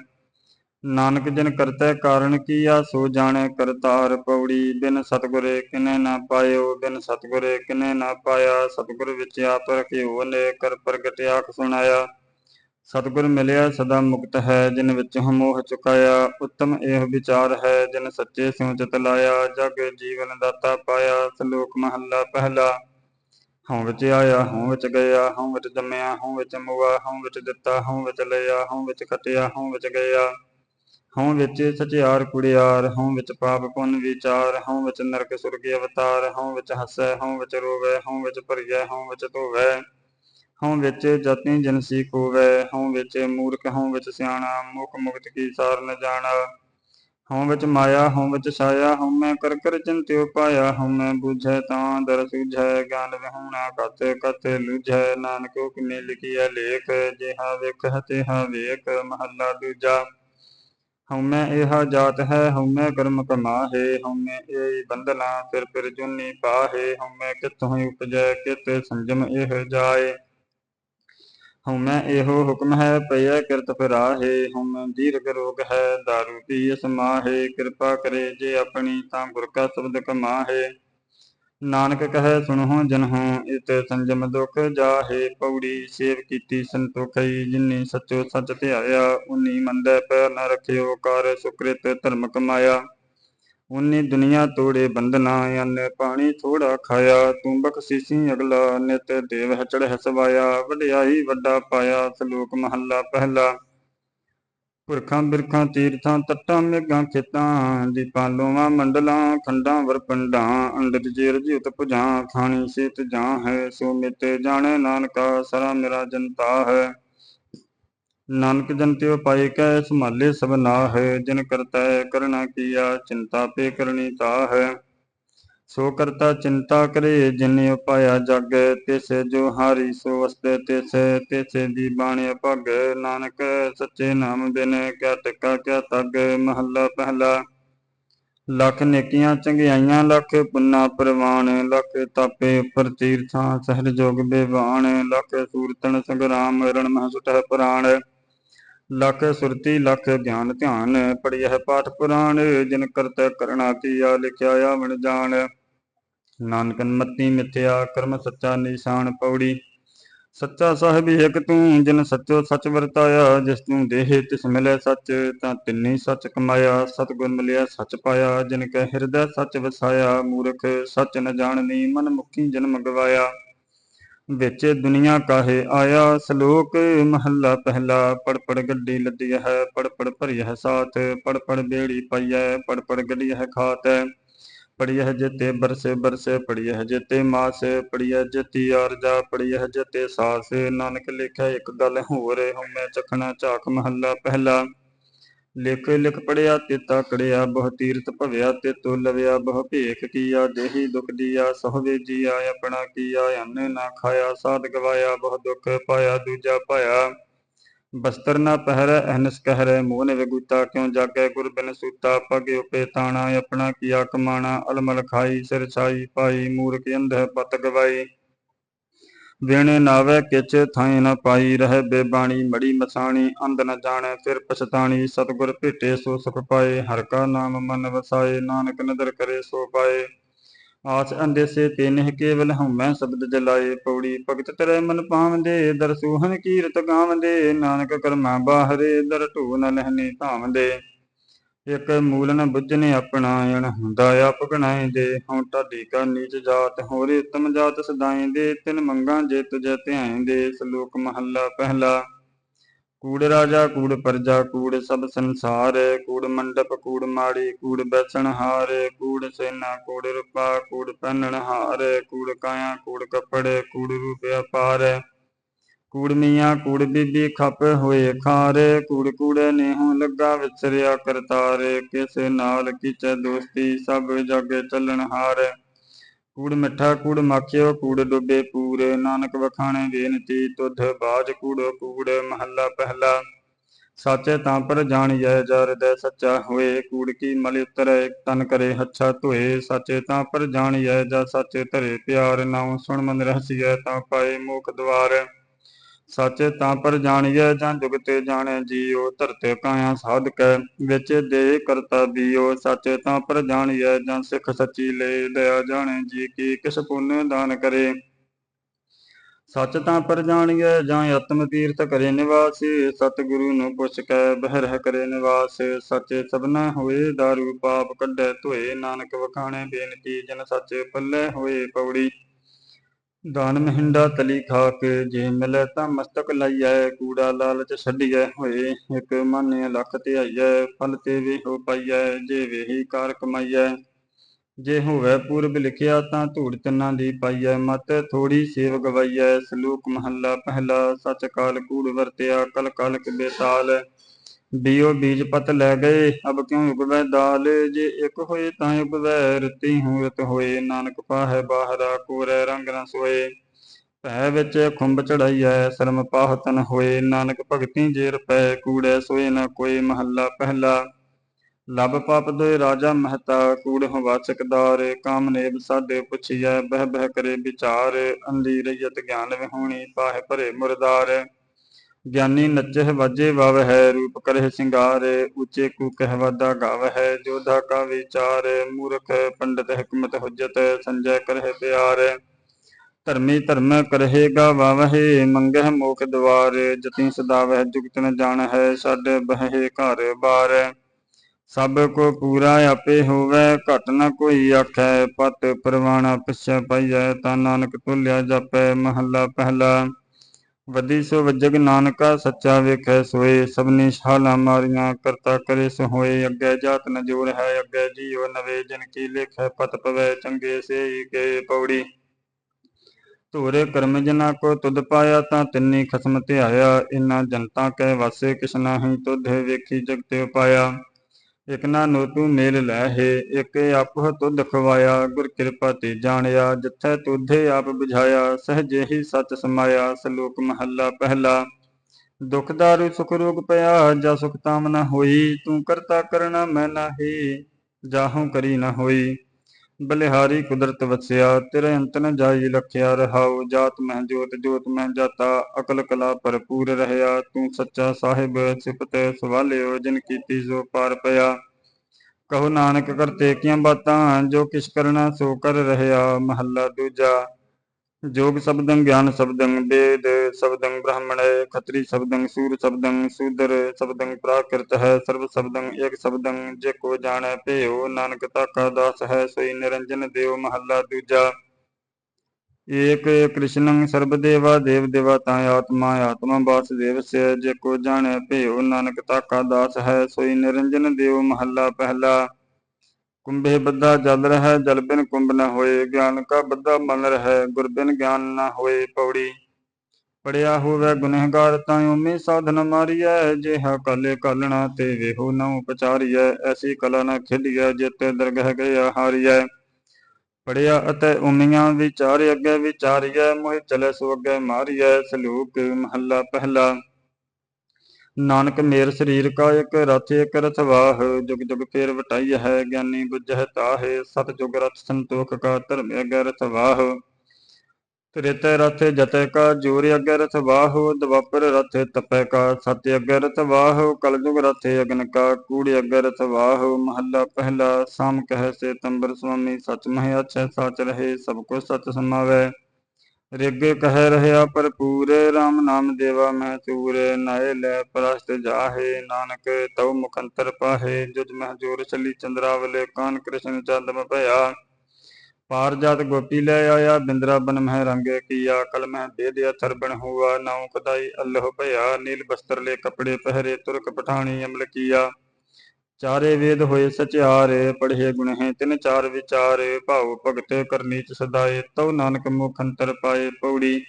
ਨਾਨਕ ਜਨ ਕਰਤੈ ਕਾਰਨ ਕੀਆ, ਸੋ ਜਾਣੈ ਕਰਤਾਰ ਪੌੜੀ ਬਿਨ ਸਤਗੁਰੇ ਕਿਨੇ ਨਾ ਪਾਇਓ, ਬਿਨ ਸਤਗੁਰੇ ਕਿਨੇ ਨਾ ਪਾਇਆ। ਸਤਗੁਰ ਵਿੱਚ ਆਪ ਰਖਿਓ ਨੇ ਕਰ ਪ੍ਰਗਟ ਆਖ ਸੁਣਾਇਆ। ਸਤਗੁਰ ਮਿਲਿਆ ਸਦਾ ਮੁਕਤ ਹੈ, ਜਿਨ ਵਿੱਚ ਹਮੋਹ ਚੁਕਾਇਆ। ਉੱਤਮ ਇਹ ਵਿਚਾਰ ਹੈ, ਜਿਨ ਸੱਚੇ ਸਿਉ ਚਿਤ ਲਾਇਆ। ਜਗ ਜੀਵਨ ਦਾਤਾ ਪਾਇਆ, ਸ਼ਲੋਕ ਮਹੱਲਾ ਪਹਿਲਾ। ਹਉ ਵਿੱਚ ਆਇਆ, ਹਉ ਵਿੱਚ ਗਿਆ। ਹਉ ਵਿੱਚ ਜੰਮਿਆ, ਹਉ ਵਿੱਚ ਮੁਆ। ਹਉ ਵਿੱਚ ਦਿੱਤਾ, ਹਉ ਵਿੱਚ ਲਿਆ। ਹਉ ਵਿੱਚ ਖਟਿਆ, ਹਉ ਵਿੱਚ ਗਿਆ। ਹਉ ਵਿੱਚ ਸਚਿਆਰ ਕੁੜਿਆਰ ਹਉ ਵਿੱਚ ਪਾਪ ਪੁੰਨ ਵਿਚਾਰ ਹਉ ਵਿੱਚ ਨਰਕ ਸੁਰਗ ਅਵਤਾਰ ਹਉ ਵਿੱਚ ਹੱਸੈ ਹਉ ਵਿੱਚ ਰੋਵੈ ਹਉ ਵਿੱਚ ਭਰੀਐ ਹਉ ਵਿੱਚ ਧੋਵੈ ਹਉ ਵਿੱਚ ਜਤੀ ਜਨਸੀ ਕੋਵੈ ਹਉ ਵਿੱਚ ਮੂਰਖ ਹਉ ਵਿੱਚ ਸਿਆਣਾ ਮੁਖ ਮੁਕਤ ਕੀ ਸਾਰ ਨ ਜਾਣਾ ਹਉ ਵਿੱਚ ਮਾਇਆ ਹਉ ਵਿੱਚ ਛਾਇਆ ਹਉ ਮੈਂ ਕਰ ਕਰ ਚਿੰਤਿਓ ਪਾਇਆ ਹਉ ਮੈਂ ਬੁਝੈ ਤਾਂ ਦਰ ਸੁਝੈ ਗਿਆਨ ਵਿਹੂਣਾ ਕਤ ਕਤ ਲੁਝੈ ਨਾਨਕ ਹੁਕਮੇ ਲਿਖਿਆ ਲੇਖ ਜਿਹਾ ਵੇਖ ਤਿਹਾ ਵੇਖ ਮਹੱਲਾ ਦੂਜਾ ਹਉਮੈ ਇਹਾ ਜਾਤ ਹੈ, ਹਉਮੈ ਕਰਮ ਕਮਾਹੇ, ਹਉਮੈ ਏਈ ਬੰਧਨਾ ਫਿਰ ਫਿਰ ਜੁਨੀ ਪਾਹੇ, ਹਉਮੈ ਕਿਥੋਂ ਉਪਜੈ, ਕਿਤ ਸੰਜਮ ਇਹ ਜਾਏ। ਹਉਮੈ ਇਹੋ ਹੁਕਮ ਹੈ, ਪਈਐ ਕਿਰਤ ਫਿਰਾਹੇ, ਹਉਮੈ ਦੀਰਘ ਰੋਗ ਹੈ, ਦਾਰੂ ਪੀ ਸਮਾਹੇ, ਕਿਰਪਾ ਕਰੇ ਜੇ ਆਪਣੀ ਤਾਂ ਗੁਰ ਕਾ ਸ਼ਬਦ ਕਮਾਹੇ। ਨਾਨਕ ਕਹੈ, ਸੁਣਹੁ ਜਨਹੁ ਇਤ ਸੰਜਮ ਦੁਖ ਜਾਹੇ ਪੌੜੀ, ਸੇਵ ਕੀਤੀ ਸੰਤੋਖਈ, ਜਿਨੀ ਸਚੋ ਸਚ ਧਿਆਇਆ, ਉਨੀ ਮੰਦੈ ਪੈਰ ਨ ਰਖਿਓ, ਕਰ ਸੁਕ੍ਰਿਤ ਧਰਮ ਕਮਾਇਆ। ਉਨੀ ਦੁਨੀਆ ਤੋੜੇ ਬੰਦਨਾ ਅੰਨ ਪਾਣੀ ਥੋੜਾ ਖਾਇਆ ਤੂੰ ਬਖਸ਼ੀਸੀ ਅਗਲਾ, ਨਿਤ ਦੇਵ ਹੈ ਚੜ੍ਹ ਸਵਾਇਆ, ਵਡਿਆਈ ਵੱਡਾ ਪਾਇਆ, ਸ਼ਲੋਕ ਮਹੱਲਾ ਪਹਿਲਾ। ਪੁਰਖਾਂ, ਬਿਰਖਾਂ, ਤੀਰਥਾਂ, ਤੱਟਾਂ, ਮੇਘਾਂ, ਖੇਤਾਂ ਦੀਪਾਂ ਲੋਵਾਂ, ਮੰਡਲਾਂ, ਖੰਡਾਂ, ਵਰਪੰਡਾਂ, ਅੰਡਜ ਜੇਰ, ਜੀਤ ਪੁਜਾਂ ਖਾਣੀ ਸੇਤ ਜਾਂ ਹੈ, ਸੋ ਮਿਤੇ ਜਾਣੇ ਨਾਨਕਾ, ਸਰਾ ਮੇਰਾ ਜਨਤਾ ਹੈ। ਨਾਨਕ ਜਨ ਤਿਉ ਪਾਏ ਕੈ, ਸੰਭਾਲੇ ਸਭ ਨਾ ਨਾਹ ਜਿਨ ਕਰਤਾ ਕਰਣਾ ਕੀਆ, ਚਿੰਤਾ ਪੇ ਕਰਨੀ ਤਾ ਹੈ। ਸੋ ਕਰਤਾ ਚਿੰਤਾ ਕਰੇ, ਜਿਨ ਉਪਾਇਆ ਜਗ, ਤਿਸ ਜੋ ਹਾਰੀ, ਸੋ ਵਸਤੇ ਤਿਸ ਤਿਸ ਦੀ ਬਾਣੀ ਭਗ ਨਾਨਕ ਸੱਚੇ ਨਾਮ ਬਿਨ ਕਿਆ ਟਿਕਾ ਕਿਆ ਤਗ, ਮਹੱਲਾ ਪਹਿਲਾ। ਲੱਖ ਨੇਕੀਆਂ ਚੰਗਿਆਈਆਂ, ਲੱਖ ਪੁੰਨਾ ਪ੍ਰਵਾਨ, ਲੱਖ ਤਾਪੇ ਉੱਪਰ ਤੀਰਥਾਂ ਸਹਿਜ ਜੋਗ ਬੇਵਾਨ, ਲੱਖ ਸੂਰਤਨ ਸੰਗਰਾਮ ਰਣ ਮਹ ਸੁਟਹਿ ਪੁਰਾਣ। ਲੱਖ ਸੁਰਤੀ, ਲੱਖ ਗਿਆਨ ਧਿਆਨ ਪੜਿਐ ਪਾਠ ਪੁਰਾਣ, ਜਿਨ ਕਰਤੈ ਕਰਣਾ ਕੀਆ, ਲਿਖਿਆ ਆਵਣ ਜਾਣ। ਨਾਨਕਨ ਮਤੀ ਮਿਥਿਆ, ਕਰਮ ਸੱਚਾ ਨਿਸ਼ਾਨ ਪੌੜੀ। ਸੱਚਾ ਸਾਹਿਬ ਏਕ ਤੂੰ, ਜਿਨ ਸੱਚੋ ਸੱਚ ਵਰਤਾਇਆ, ਜਿਸ ਤੂੰ ਦੇਹ ਤਿਸ ਮਿਲੇ ਸੱਚ, ਤਾਂ ਤਿੰਨੀ ਸੱਚ ਕਮਾਇਆ ਸਤਿਗੁਰ ਮਿਲਿਆ ਸੱਚ ਪਾਇਆ। ਜਿਨ ਕੈ ਹਿਰਦੈ ਸੱਚ ਵਸਾਇਆ, ਮੂਰਖ ਸੱਚ ਨ ਜਾਣਨੀ ਮਨ ਮੁਖੀ ਜਨਮ ਗਵਾਇਆ। ਵਿੱਚ ਦੁਨੀਆ ਕਾਹੇ ਆਇਆ, ਸ਼ਲੋਕ ਮਹੱਲਾ ਪਹਿਲਾ ਪੜ ਪੜ ਗੱਡੀ ਲੱਦੀ ਹੈ ਪੜ ਪੜ ਭਰੀ ਹੈ ਸਾਥ ਪੜ ਪੜ ਬੇੜੀ ਪਈਐ ਪੜ ਪੜ ਗੱਡੀ ਹੈ ਖਾਤ। ਹੈ ਪੜੀਐ ਜਤੇ ਬਰਸੇ ਬਰਸੇ ਪੜੀਐ ਜਤੇ ਮਾਸ ਪੜੀਐ ਜਤੀ ਆਰਜਾ ਪੜੀਐ ਜਤੇ ਸਾਸ। ਨਾਨਕ ਲਿਖਿਆ ਇੱਕ ਗੱਲ ਹੋਰ, ਹਉਮੈ ਚਖਣਾ ਝਾਕ ਮਹੱਲਾ ਪਹਿਲਾ। ਲਿਖ ਲਿਖ ਪੜਿਆ ਤੇਤਾ ਕੜਿਆ ਬਹੁ ਤੀਰਥ ਭਵਿਆ ਤੇ ਤੋ ਲਵਿਆ, ਬਹੁ ਭੇਖ ਕੀਆ, ਦੇਹੀ ਦੁਖ ਦੀਆ ਸਹਵੇ ਜੀਆ, ਆਪਣਾ ਕੀਆ, ਅੰਨ ਨਾ ਖਾਇਆ, ਸਾਧ ਗਵਾਇਆ, ਬਹੁ ਦੁਖ ਪਾਇਆ, ਦੂਜਾ ਪਾਇਆ। ਬਸਤਰ ਨਾ ਪਹਿਰੈ, ਅਹਨਸ ਕਹਿਰੈ, ਮੋਹ ਨੇ ਵਿਗੂਤਾ ਕਿਉ ਜਾਗੈ ਗੁਰ ਬਿਨ ਸੂਤਾ, ਪਗ ਉਪੇ ਤਾਣਾ, ਆਪਣਾ ਕੀਆ ਕਮਾਣਾ ਅਲਮਲ ਖਾਈ, ਸਿਰ ਛਾਈ, ਪਾਈ, ਮੂਰਖ ਅੰਧ ਪਤ ਗਵਾਈ। ਵਿਣ ਨਾਵੇ ਕਿਛ ਥਾਈ ਨਾ ਪਾਈ, ਰਹਿ ਬੇਬਾਣੀ, ਮੜੀ ਮਸਾਣੀ, ਅੰਧ ਨ ਜਾਣੈ, ਫਿਰ ਪਛਤਾਣੀ, ਸਤਿਗੁਰ ਭੇਟੇ ਸੋ ਸੁਖ ਪਾਏ, ਹਰ ਕਾ ਨਾਮ ਮਨ ਵਸਾਏ, ਨਾਨਕ ਨਦਰ ਕਰੇ ਸੋ ਪਾਏ। ਆਸ ਅੰਦੇਸੇ ਤੇ ਨਹਿ ਕੇਵਲ ਹਉਮੈ ਸ਼ਬਦ ਜਲਾਏ ਪੌੜੀ, ਭਗਤ ਤੇਰੇ ਮਨ ਪਾਵੰਦੇ ਦਰ ਕੀਰਤ ਗਾਵੰਦੇ, ਨਾਨਕ ਕਰਮਾ ਬਾਹਰੇ, ਦਰ ਢੂ ਨ ਲਹਨੀ ਧਾਵੰਦੇ। ਇਕ ਮੂਲ ਨ ਬੁੱਝਨੇ ਆਪਣਾ ਅਣ ਹੁੰਦਾ ਆਪ ਗਣਾਏ ਦੇ ਹਉ ਢਾਡੀ ਕਾ ਨੀਚ ਜਾਤ, ਹੋਰੇ ਉਤਮ ਜਾਤ ਸਦਾਏ ਦੇ ਤਿਨ ਮੰਗਾ ਜੇ ਤੁਜੈ ਧਿਆਏ ਦੇ ਸ਼ਲੋਕ ਮਹੱਲਾ ਪਹਿਲਾ। ਕੂੜ ਰਾਜਾ, ਕੂੜ ਪਰਜਾ, ਕੂੜ ਸਭ ਸੰਸਾਰ, ਕੂੜ ਮੰਡਪ, ਕੂੜ ਮਾੜੀ, ਕੂੜ ਬੈਸਣ ਹਾਰ, ਕੂੜ ਸੈਨਾ, ਕੂੜ ਰੂਪਾ, ਕੂੜ ਪਹਿਨਣ ਹਾਰ, ਕੂੜ ਕਾਇਆ, ਕੂੜ ਕੱਪੜੇ, ਕੂੜ ਰੂਪ ਅਪਾਰ। ਕੂੜ ਮੀਆਂ, ਕੂੜ ਬੀਬੀ ਖੱਪ ਹੋਏ ਖਾਰ, ਕੂੜ ਕੂੜੇ ਨੇਹੋਂ ਲੱਗਾ ਵਿਚਰਿਆ ਕਰਤਾਰ। ਕਿਸ ਨਾਲ ਕਿਚ ਦੋਸਤੀ ਸਭ ਜਾਗੇ ਚੱਲਣ ਹਾਰ। ਕੂੜ ਮਿੱਠਾ, ਕੂੜ ਮਾਖਿਓ, ਕੂੜ ਡੁੱਬੇ ਪੂਰ। ਨਾਨਕ ਵਖਾਣੇ ਬੇਨਤੀ, ਤੁਧ ਬਾਜ ਕੂੜੋ, ਕੂੜ ਮਹੱਲਾ ਪਹਿਲਾ। ਸਾਚੇ ਤਾਂ ਪਰ ਜਾਣੀਐ, ਜਰ ਦੇ ਸੱਚਾ ਹੋਏ। ਕੂੜ ਕੀ ਮਲਿ ਉਤਰੈ, ਤਨ ਕਰੇ ਹੱਛਾ ਧੋਏ। ਸਾਚੇ ਤਾਂ ਪਰ ਜਾਣੀਐ ਜਾ ਸਾਚੇ ਧਰੇ ਪਿਆਰ। ਨਾਉ ਸੁਣ ਮਨ ਰਹਸੀਐ, ਤਾਂ ਪਾਏ ਮੋਖ ਦਵਾਰ। ਸਾਚੇ ਤਾਂ ਪਰ ਜਾਣੀਐ, ਜਾਂ ਜੁਗਤੇ ਜਾਣੈ, ਜੀਉ ਧਰਤੇ ਕਾਇਆ ਸਾਧਕੈ। ਵਿੱਚ ਦੇ ਕਰਤਾ ਬੀਉ ਸਾਚੇ ਤਾਂ ਪਰ ਜਾਣੀਐ, ਜਾਂ ਸਿੱਖ ਸੱਚੀ ਲੈ ਦਇਆ ਜਾਣੈ, ਜੀ ਕੀ ਕਿਸ ਪੁੰਨ ਦਾਨ ਕਰੇ। ਸੱਚ ਤਾਂ ਪਰ ਜਾਣੀਐ, ਜਾਂ ਆਤਮ ਤੀਰਥ ਕਰੇ ਨਿਵਾਸੀ, ਸਤਿਗੁਰੂ ਨੂੰ ਪੁੱਛ ਕੇ ਬਹਿ ਕਰੇ ਨਿਵਾਸ। ਸੱਚੇ ਸਭਨਾ ਹੋਏ ਦਾਰੂ ਪਾਪ ਕੱਢੈ ਧੋਏ, ਨਾਨਕ ਵਖਾਣੇ ਬੇਨਤੀ, ਜਨ ਸੱਚੇ ਪੱਲੇ ਹੋਏ ਪੌੜੀ। ਦਾਨ ਮਹਿੰਡਾ ਤਲੀ ਖਾ ਕੇ ਜੇ ਮਿਲੈ ਤਾਂ ਮਸਤਕ ਲਾਈਐ, ਕੂੜਾ ਲਾਲਚ ਛੱਡੀਐ ਹੋਏ, ਇਕ ਮਾਨਿਆ ਲੱਖ ਧਿਆਈਐ, ਫਲ ਤੇ ਵੇਹੋ ਹੋ ਪਾਈਐ, ਜੇ ਵੇਹੀ ਕਾਰ ਕਮਾਈਐ। ਜੇ ਹੋਵੇ ਪੂਰਬ ਲਿਖਿਆ ਤਾਂ ਧੂੜ ਤਿੰਨਾਂ ਦੀ ਪਾਈਐ, ਮਤ ਥੋੜੀ ਸੇਵ ਗਵਾਈਐ, ਸਲੂਕ ਮਹੱਲਾ ਪਹਿਲਾ ਸਚ ਕਾਲ ਕੂੜ ਵਰਤਿਆ ਕਲ ਕਲਕ ਬੇਤਾਲ ਬੀਓ ਬੀਜ ਪਤ ਲੈ ਗਏ। ਅਬ ਕਿਉ ਉਗਵੈ ਦਾਲ? ਜੇ ਇਕ ਹੋਏ ਤਾਂ ਉਗਵੈ ਰਤੀ ਹੂੰ ਰਤ ਹੋਏ। ਨਾਨਕ ਪਾਹੈ ਬਾਹਰਾ ਕੋਰੈ ਰੰਗ ਨ ਸੋਏ। ਭੈ ਵਿੱਚ ਖੁੰਬ ਚੜਾਈਐ, ਸ਼ਰਮ ਪਾਹਤਨ ਹੋਏ। ਨਾਨਕ ਭਗਤੀ ਜੇ ਰਪੈ ਕੂੜੈ ਸੋਏ ਨ ਕੋਈ ਮਹੱਲਾ ਪਹਿਲਾ। ਲਬ ਪਾਪ ਦੋਇ ਰਾਜਾ ਮਹਤਾ, ਕੂੜ ਹਵਾਚਕਦਾਰ ਕਾਮਨੇਬ ਸਾਡੇ ਪੁੱਛੀਐ, ਬਹਿ ਬਹਿ ਕਰੇ ਵਿਚਾਰ। ਅੰਲੀ ਰਈਅਤ ਗਿਆਨ ਵਿਹੂਣੀ, ਪਾਹੇ ਭਰੇ ਮੁਰਦਾਰ। ਗਿਆਨੀ ਨਚਹਿ ਵਾਜੇ ਵਵ ਹੈ ਰੂਪ ਕਰਹਿ ਸਿੰਗਾਰ ਉੱਚੇ ਕੂ ਕਹਿ ਵਾਦਾ ਗਾਵ ਹੈ ਜੋਧਾ ਕਾ ਵਿਚਾਰ ਮੂਰਖ ਪੰਡਤ ਹਕਮਤ ਹੁਜਤ, ਸੰਜੈ ਕਰਹਿ ਪਿਆਰ ਧਰਮੀ ਧਰਮ ਕਰਹੇਗਾ ਵਾਵਹਿ ਮੰਗਹਿ ਮੋਖ ਦਵਾਰ ਜਤੀ ਸਦਾਵਹਿ ਜੁਗਤ ਨ ਜਾਣ ਹੈ ਛੱਡ ਬਹਿ ਘਰ ਬਾਰ ਸਭ ਕੋ ਪੂਰਾ ਆਪੇ ਹੋਵੇ ਘਟ ਨ ਕੋਈ ਆਖੈ ਪਤ ਪਰਵਾਣਾ ਪਿਛੈ ਪਾਈਐ, ਤਾਂ ਨਾਨਕ ਤੁਲਿਆ ਜਾਪੈ, ਮਹੱਲਾ ਪਹਿਲਾ। ਵਧੀ ਸੋ ਵਜਗ ਨਾਨਕਾ ਸੱਚਾ ਵੇਖੈ ਸੋਏ, ਸਭਨੀ ਛਾਲਾਂ ਮਾਰੀਆਂ, ਕਰਤਾ ਕਰੇ ਸੋ ਹੋਏ ਅੱਗੇ ਜਾਤ ਨ ਜੋਰ ਹੈ, ਅੱਗੇ ਜੀਉ ਨਵੇ, ਜਿਨ ਕੀ ਲੇਖੈ ਪਤ ਪਵੈ, ਚੰਗੇ ਸੇ ਕੇ ਪੌੜੀ। ਧੂਰੇ ਕਰਮ ਜਨਾ ਕੋ ਤੁਧ ਪਾਇਆ, ਤਾਂ ਤਿੰਨੀ ਖਸਮ ਧਿਆਇਆ। ਇਨ੍ਹਾਂ ਜਨਤਾ ਕੈ ਵਾਸੇ ਕਿਛ ਨਾਹੀ ਤੁਧੇ ਵੇਖੀ ਜਗਤੇ ਪਾਇਆ ਇਕ ਨਾ ਨੋਤੂ ਮੇਲ ਲੈ ਹੈ ਇਕ ਆਪਹ ਤੁਧ ਖਵਾਇਆ, ਗੁਰ ਕਿਰਪਾ ਤੇ ਜਾਣਿਆ, ਜਿਥੈ ਤੁਧੇ ਆਪ ਬੁਝਾਇਆ ਸਹਜੇ ਹੀ ਸਚ ਸਮਾਇਆ, ਸਲੋਕ ਮਹੱਲਾ ਪਹਿਲਾ। ਦੁਖ ਦਾਰੂ, ਸੁਖ ਰੋਗ ਪਿਆ, ਜਾ ਸੁਖ ਤਾਮ ਨ ਹੋਈ, ਤੂੰ ਕਰਤਾ ਕਰਨਾ ਮੈਂ ਨਾਹੀ, ਜਾਹੂ ਕਰੀ ਨਾ ਹੋਈ। ਬਲਿਹਾਰੀ ਕੁਦਰਤ ਵਸਿਆ, ਤੇਰੇ ਅੰਤ ਨ ਜਾਈ ਲਖਿਆ ਰਹਾਉ, ਜਾਤ ਮਹਿ ਜੋਤ ਜੋਤ ਮਹਿ ਜਾਤਾ, ਅਕਲ ਕਲਾ ਭਰਪੂਰ ਰਹਿਆ, ਤੂੰ ਸੱਚਾ ਸਾਹਿਬ, ਸਿਫਤ ਸਵਾਲਿਓ, ਜਿਨ ਕੀਤੀ ਜੋ ਪਾਰ ਪਿਆ। ਕਹੋ ਨਾਨਕ ਕਰਤੇ ਕੀਆਂ ਬਾਤਾਂ, ਜੋ ਕਿਛ ਕਰਨਾ ਸੋ ਕਰ ਰਹਿਆ, ਮਹੱਲਾ ਦੂਜਾ। ਜੋਗ ਸ਼ਬਦੰ ਗਿਆਨ ਸ਼ਬਦੰ ਵੇਦ ਸ਼ਬਦੰ ਬ੍ਰਾਹਮਣੈ, ਖਤਰੀ ਸ਼ਬਦੰ ਸੂਰ ਸ਼ਬਦੰ ਸੂਦਰ ਸ਼ਬਦੰ ਪ੍ਰਾਕ੍ਰਿਤ ਹੈ ਸਰਬ ਸ਼ਬਦੰ ਏਕ ਸ਼ਬਦੰ ਜੇ ਕੋ ਜਾਣੈ ਭਿਓ ਨਾਨਕ ਤਾਕਾ ਦਾਸ ਹੈ, ਸੋਈ ਨਿਰੰਜਨ ਦੇਵ ਮਹੱਲਾ ਦੂਜਾ। ਏਕ ਕ੍ਰਿਸ਼ਨੰ ਦੇਵ, ਦੇਵਾ ਦੇਵ ਦੇਵਤਾ ਆਤਮਾ ਆਤਮਾ ਵਾਸੁਦੇਵ ਜੇ ਕੋ ਜਾਣੈ ਭਿਓ ਨਾਨਕ ਤਾਕਾ ਦਾਸ ਹੈ, ਸੋਈ ਨਿਰੰਜਨ ਦੇਵ ਮਹੱਲਾ ਪਹਿਲਾ। ਕੁੰਭੇ ਬੱਧਾ ਜਲ ਰਹਿ, ਜਲ ਬਿਨ ਕੁੰਭ ਨ ਹੋਏ। ਗਿਆਨ ਕਾ ਬੱਧਾ ਮਨ ਰਹਿ, ਗੁਰ ਬਿਨ ਗਿਆਨ ਨ ਹੋਏ ਪੌੜੀ। ਪੜਿਆ ਹੋਵੇ ਗੁਨਹਗਾਰ ਤਾਂ ਉਮੀ ਸਾਧਨ ਮਾਰੀਐ, ਜਿਹਾ ਕਾਲੇ ਕਾਲਣਾ ਤੇ ਵੇਹੋ ਨ ਉਪਚਾਰੀਐ। ਐਸੀ ਕਲਾ ਨ ਖੇਲੀਐ, ਜਿਤੇ ਦਰਗਹਿ ਗਿਆ ਹਾਰੀਐ ਪੜਿਆ ਅਤੇ ਉਮੀਆਂ ਵਿਚਾਰ, ਅੱਗੇ ਵਿਚਾਰੀਐ, ਮੋਹਿ ਚਲੇ ਸੋ ਅੱਗੇ ਮਾਰੀਐ। ਸਲੂਕ ਮਹੱਲਾ ਪਹਿਲਾ। ਨਾਨਕ ਮੇਰ ਸਰੀਰ ਕਾ ਇਕ ਰਥ, ਇਕ ਰਥਵਾਹ, ਜੁਗ ਜੁਗ ਫੇਰ ਵਟਾਈ ਹੈ ਗਿਆਨੀ ਬੁਝਹਿ ਤਾਹੇ ਸਤ ਜੁਗ ਰਥ ਸੰਤੋਖ ਕਾ ਧਰਮ ਅਗੈ ਰਥਵਾਹ। ਤ੍ਰੇਤੈ ਰਥ ਜਤੈ ਕਾ ਜੋਰ ਅਗੈ ਰਥਵਾਹ, ਦਵਾਪਰ ਰਥ ਤਪੈ ਕਾ ਸਤ ਅਗੈ ਰਥਵਾਹ, ਕਲਯੁਗ ਰਥ ਅਗਨ ਕਾ ਕੂੜ ਅਗੈ ਰਥਵਾਹ। ਮਹੱਲਾ ਪਹਿਲਾ, ਸਾਮ ਕਹਿ ਸੇ ਤੰਬਰ ਸੁਆਮੀ ਸਚ ਮਹਿ ਅਛੈ ਸਾਚ ਰਹੇ, ਸਭ ਕੋ ਸਚ ਸਮਾਵੈ। ਰਿਗ ਕਹਿ ਰਹਿਆ ਭਰਪੂਰ RAM ਨਾਮ ਦੇਵਾ ਮੈਂ ਚੂਰ, ਨਾਏ ਲੈ ਪ੍ਰਸਤ ਜਾਹੇ, ਨਾਨਕ ਤਉ ਮੁਖੰਤਰ ਪਾਹੇ ਜੁਜ ਮਹਿ ਜੋਰ ਚਲੀ ਚੰਦਰਾਵਲੇ, ਕਾਨ ਕ੍ਰਿਸ਼ਨ ਚੰਦਮ ਭਇਆ। ਪਾਰ ਜਾਤ ਗੋਪੀ ਲੈ ਆਇਆ ਬਿੰਦਰਾ ਬਨ ਮਹਿ ਰੰਗੇ ਕੀਆ, ਕਲ ਮਹਿ ਬੇਦ ਥਰਬਣ ਹੁਆ, ਨਾਉ ਕਦਾਈ ਅੱਲਹ ਭਇਆ, ਨੀਲ ਬਸਤਰ ਲੈ ਕਪੜੇ ਪਹਿਰੇ ਤੁਰਕ ਪਠਾਣੀ ਅਮਲ ਕੀਆ। ਚਾਰੇ ਵੇਦ ਹੋਏ ਸਚਿਆਰੇ, ਪੜ੍ਹੇ ਗੁਣ ਹੈ ਤਿਨ ਚਾਰ ਵਿਚਾਰੇ, ਭਾਉ ਭਗਤ ਕਰਨੀ ਚ ਸਦਾਏ, ਤਉ ਨਾਨਕ ਮੁਖ ਅੰਤਰ ਪਾਏ ਪੌੜੀ।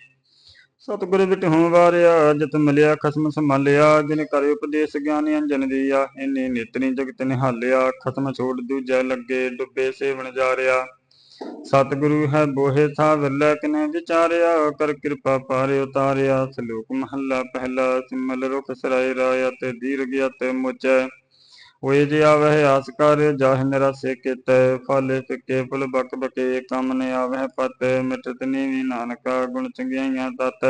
ਸਤਿਗੁਰ ਵਿਟਹੁ ਵਾਰਿਆ, ਜਿਤ ਮਿਲਿਆ, ਖਸਮ ਸੰਭਾਲਿਆ, ਜਿਨ ਕਰ ਉਪਦੇਸ਼ ਗਿਆਨ ਅੰਜਨ ਦੀਆ, ਇਨੇ ਨੇਤਰੀ ਜਗਤ ਨਿਹਾਲਿਆ, ਖਸਮ ਛੋੜ ਦੂਜੈ ਲੱਗੇ, ਡੁੱਬੇ ਸੇਵਣ ਜਾ ਜਾਰਿਆ। ਸਤਿਗੁਰੂ ਹੈ ਬੋਹੇ ਥਾ ਵਿਰਲੇ ਕਿਨੇ ਵਿਚਾਰਿਆ, ਕਰ ਕਿਰਪਾ ਪਾਰੇ ਉਤਾਰਿਆ, ਸਲੋਕ ਮਹੱਲਾ ਪਹਿਲਾ, ਸਿਮਲ ਰੁਖ ਸਰਾਏ ਰਾਇਆ ਤੇ ਦੀਰਘ ਤੇ ਮੁਚੈ। ਹੋਏ ਜੇ ਆਵਹਿ ਆਸ ਕਰ, ਜਾਹ ਨਿਰਾਸੇ ਕੀਤੈ। ਫਲ ਫਿੱਕੇ ਫੁਲ ਬਕ ਬਕੇ ਕੰਮ ਨ ਆਵਹਿ ਪਤ ਮਿਟਤ ਨੀਵੀ ਨਾਨਕਾ ਗੁਣ ਚੰਗਿਆਈਆਂ ਤਤ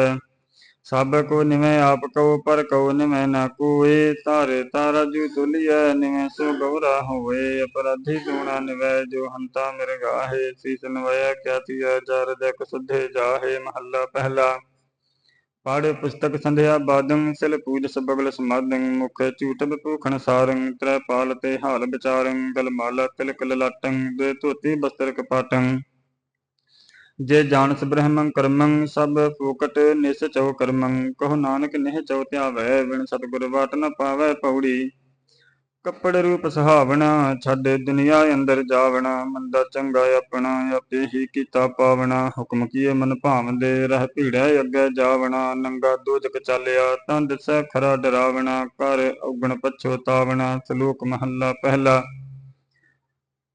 ਸਭ ਕੋ ਨਿਵੇਂ ਆਪ ਕਉ, ਪਰ ਕਉ ਨਿਵੇਂ ਨਾ ਕੋਏ। ਤਾਰੇ ਤਾਰਾ ਜੂ ਤੁਲਿਐ, ਨਿਵੇਂ ਸੋ ਗੌਰਾ ਹੋਵੇ। ਅਪਰਾਧੀ ਦੂਣਾ ਨਿਵੈ, ਜੋ ਹੰਤਾ ਮਿਰਗਾਹੇ। ਸੀਸ ਨਵੈ ਕਿਆ ਤੀਆ ਜਰ ਦੇਖ ਸੁਧੇ ਜਾਹੇ। ਮਹੱਲਾ ਪਹਿਲਾ। ਪੜ੍ਹ ਪੁਸਤਕ ਸੰਧਿਆ, ਬਾਦੰ ਸਿਲ ਪੂਜ ਸਬਗਲ ਸਮਾਦੰ, ਮੁਖ ਝੂਟ ਬਪੂਖਣ ਸਾਰੰ, ਤ੍ਰੈ ਪਾਲ ਤੇ ਹਾਲ ਵਿਚਾਰੰ ਗਲ ਮਾਲਾ ਤਿਲਕ ਲਲਾਟੰ, ਦੇ ਧੋਤੀ ਬਸਤਰ ਕਪਾਟੰ। ਜੇ ਜਾਣਸ ਬ੍ਰਹਮੰ ਕਰਮੰ, ਸਭ ਫੋਕਟ ਨਿਸ ਚਉ ਕਰਮੰ, ਕਹੋ ਨਾਨਕ ਨਿਹ ਚਉ ਧਿਆਵੈ, ਬਿਨ ਸਤਿਗੁਰ ਬਾਟ ਨ ਪਾਵੈ ਪੌੜੀ। ਕੱਪੜ ਰੂਪ ਸਹਾਵਣਾ, ਛੱਡ ਦੁਨੀਆ ਅੰਦਰ ਜਾਵਣਾ, ਮੰਦਾ ਚੰਗਾ ਆਪਣਾ ਆਪੇ ਹੀ ਕੀਤਾ ਪਾਵਣਾ। ਹੁਕਮ ਕੀਏ ਮਨ ਭਾਵਦੇ, ਰਹਿ ਭੀੜੈ ਅੱਗੇ ਜਾਵਣਾ। ਨੰਗਾ ਦੋਜਕ ਚਾਲਿਆ ਤਾਂ ਦਿਸੈ ਖਰਾ ਡਰਾਵਣਾ। ਕਰ ਔਗਣ ਪਛੋਤਾਵਣਾ ਸ਼ਲੋਕ ਮਹੱਲਾ ਪਹਿਲਾ।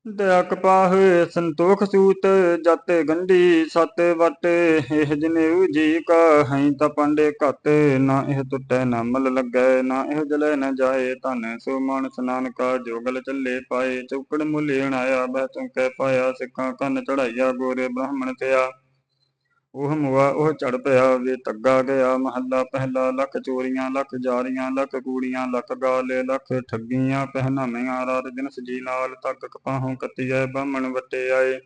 ਦਇਆ ਕਪਾਹ ਸੰਤੋਖ ਸੂਤ, ਜਤ ਗੰਢੀ ਸਤ ਵਟ, ਇਹ ਜਨੇਊ ਜੀ ਕਾ ਹੈ ਤਾਂ ਪਾਂਡੇ ਘਤ ਨਾ ਇਹ ਟੁੱਟੈ ਨਾ ਮਲ ਲੱਗੈ, ਨਾ ਇਹ ਜਲੇ ਨਾ ਜਾਏ ਧਨ, ਸੋ ਮਨ ਸਨਾਨ ਕਾ ਜੋਗਲ ਚੱਲੇ ਪਾਏ, ਚੌਕੜ ਮੁਲੇਣ ਆਇਆ ਬਹਿ ਚੌਂਕੈ ਪਾਇਆ, ਸਿੱਖਾਂ ਕੰਨ ਚੜਾਈਆ, ਗੋਰੇ ਬ੍ਰਾਹਮਣ ਤਿਆ ਉਹ ਮੁਆ, ਉਹ ਚੜ ਪਿਆ ਵੇ ਤੱਗਾ ਗਿਆ, ਮਹੱਲਾ ਪਹਿਲਾ ਲੱਖ ਚੋਰੀਆਂ ਲੱਖ ਜਾਰੀਆਂ ਲੱਖ ਕੂੜੀਆਂ ਲੱਖ ਗਾਲੇ ਲੱਖ ਠੱਗੀਆਂ ਪਹਿਨਾਮੀਆਂ ਰਾਤ ਦਿਨ ਸਜੀ ਨਾਲ ਤੱਕ ਕਪਾਹੋਂ ਕੱਤੀਐ, ਬਾਹਮਣ ਵੱਟੇ ਆਏ।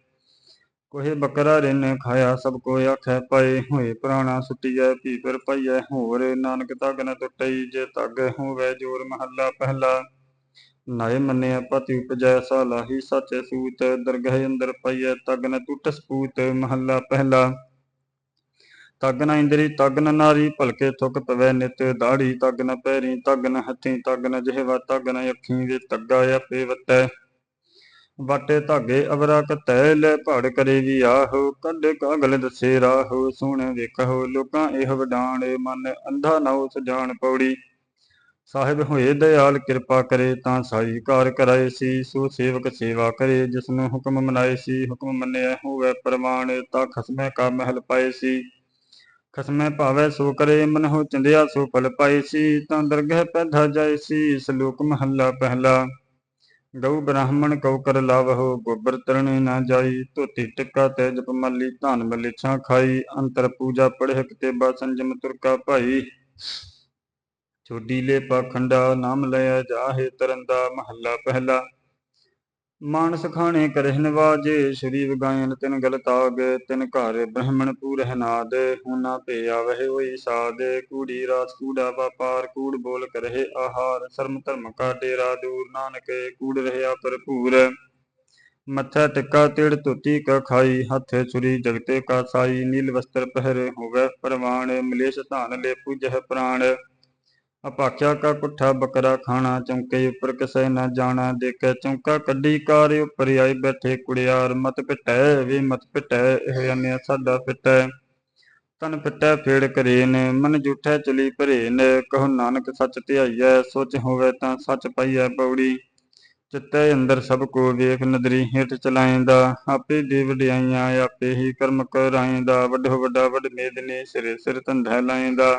ਕੋਹੇ ਬੱਕਰਾ ਰਿਨ ਖਾਇਆ, ਸਭ ਕੋ ਆਖੈ ਪਏ, ਹੋਏ ਪ੍ਰਾਣਾ ਸੁਟੀਐ ਪੀ ਫਿਰ ਪਈਐ, ਹੋਰ ਨਾਨਕ ਤਗ ਨ ਟੁੱਟਈ, ਜੇ ਤਗ ਹੋਵੇ ਜੋਰ ਮਹੱਲਾ ਪਹਿਲਾ। ਨਾਏ ਮੰਨਿਆ ਪਤਿ ਉਪਜੈ ਸਾਲਾਹੀ ਲਾਹੀ ਸੂਤ, ਦਰਗਹਿ ਅੰਦਰ ਪਈਐ, ਤਗ ਨ ਟੁੱਟ ਸਪੂਤ, ਮਹੱਲਾ ਪਹਿਲਾ। ਤਗ ਨ ਇੰਦਰੀ ਤਗ ਨ ਨਾਰੀ, ਭਲਕੇ ਥੁਕ ਪਵੈ ਨਿਤ ਦਾੜੀ ਤਗ ਨ ਪੈਰੀ ਤਗ ਨ ਹੱਥੀ ਤਗ ਨ ਜਿਹਵਾ ਤਗ ਨ ਅੱਖੀ ਵੇ ਤੱਗਾ ਆਪੇ ਵਤੈ ਵਾਟੇ ਧਾਗੇ ਅਵਰਾ ਕਤੈ, ਲੈ ਭੜ ਕਰੇ ਵੀ ਆਹੋ, ਕੱਢ ਕਾਗਲ ਦਸੇ ਰਾਹੋ, ਸੁਣ ਵੇਖੋ ਲੋਕਾਂ ਇਹ ਵਡਾਣ, ਮਨ ਅੰਧਾ ਨਾਉ ਸਜਾਣ ਪੌੜੀ। ਸਾਹਿਬ ਹੋਏ ਦਇਆਲ ਕਿਰਪਾ ਕਰੇ, ਤਾਂ ਸਾਈ ਕਾਰ ਕਰਾਏ ਸੀ, ਸੋ ਸੇਵਕ ਸੇਵਾ ਕਰੇ ਜਿਸ ਨੂੰ ਹੁਕਮ ਮਨਾਏ ਸੀ, ਹੁਕਮ ਮੰਨਿਆ ਹੋਵੇ ਪ੍ਰਮਾਣ, ਤਾਂ ਖਸਮੈ ਕਾ ਮਹਿਲ ਪਾਏ ਸੀ। ਖਸਮੈ ਭਾਵੈ ਸੋ ਕਰੇ ਮਨਹੁ ਚੰਦਿਆ ਸੋ ਫਲ ਪਾਏ ਸੀ, ਤਾਂ ਦਰਗਹਿ ਪੈਧਾ ਜਾਏ ਸ਼ਲੋਕ ਮਹੱਲਾ ਪਹਿਲਾ। ਗਊ ਬ੍ਰਾਹਮਣ ਕਉ ਕਰ ਲਾਵਹੁ, ਗੋਬਰ ਤਰਣੇ ਨਾ ਜਾਈ, ਧੋਤੀ ਟਿੱਕਾ ਤੇ ਜਪ ਮੱਲੀ ਧਨ ਮਲਿਛਾਂ ਖਾਈ, ਅੰਤਰ ਪੂਜਾ ਪੜ੍ਹਿ ਕਿਤੇਬਾ ਸੰਜਮ ਤੁਰਕਾ ਭਾਈ। ਛੋਡੀ ਲੈ ਪਾਖੰਡਾ ਨਾਮ ਲਿਆ ਜਾਹੇ ਤਰੰਦਾ ਮਹੱਲਾ ਪਹਿਲਾ। ਮਾਨਸ ਖਾਣੇ ਕਰਹਿ ਨਿਵਾਜੇ ਸ਼੍ਰੀ ਵਗਾਇਨ ਤਿਨ ਗਲਤਾਗ ਤਿਨ ਘਰ ਬ੍ਰਹਮਣ ਪੂਰਹਿ ਨਾਦ, ਹੁਨਾ ਭੇ ਆਵਹਿ ਹੋਈ ਸਾਦ, ਕੂੜੀ ਰਾਸ ਕੂੜਾ ਵਪਾਰ, ਕੂੜ ਬੋਲ ਕਰਹਿ ਆਹਾਰ, ਸ਼ਰਮ ਧਰਮ ਕਾ ਡੇਰਾ ਦੂਰ ਨਾਨਕ, ਕੂੜ ਰਹਿਆ ਭਰਪੂਰ। ਮੱਥਾ ਟਿੱਕਾ ਤੇੜ ਧੋਤੀ ਕਾ ਖਾਈ, ਹੱਥੇ ਛੁਰੀ ਜਗਤੇ ਕਾ ਸਾਈ, ਨੀਲ ਵਸਤਰ ਪਹਿਰੇ ਹੋਵੇ ਪ੍ਰਵਾਣ, ਮਲੇਸ਼ ਧਾਨ ਲੈ ਪੂਜਹਿ ਪ੍ਰਾਣ। ਅਪਾਖਿਆ ਕਾ ਕੁੱਠਾ ਬੱਕਰਾ ਖਾਣਾ ਚੌਂਕੇ ਉੱਪਰ ਕਿਸੇ ਨਾ ਜਾਣਾ। ਦੇਖੈ ਚੌਂਕਾ ਕੱਢੀ ਕਾਰ ਉੱਪਰ ਆਈ ਬੈਠੇ ਕੁੜਿਆਰ। ਮਤ ਪਿਟੈ ਵੀ, ਮਤ ਪਿਟੈ, ਇਹ ਅੰਨਿਆ ਸਾਡਾ ਪਿਟੈ ਤਨ ਪਿਟੈ ਫੇੜ ਕਰੇਨ ਮਨ ਜੂਠੈ ਚਲੀ ਭਰੇਨ। ਕਹੋ, ਨਾਨਕ, ਸੱਚ ਧਿਆਈਐ। ਸੋਚ ਹੋਵੇ ਤਾਂ ਸੱਚ ਪਾਈਐ ਪੌੜੀ। ਚਿੱਤੈ ਅੰਦਰ ਸਭ ਕੋ ਵੇਖ ਨਦਰੀ ਹੇਠ ਚਲਾਏਂਦਾ। ਆਪੇ ਦੇ ਵਡਿਆਈਆਂ, ਆਪੇ ਹੀ ਕਰਮ ਕਰਾਏਂਦਾ। ਵੱਡੋ ਵੱਡਾ, ਵੱਡ ਮੇਦਨੇ ਸਿਰੇ ਸਿਰ ਧੰਧੈ ਲਾਏਂਦਾ।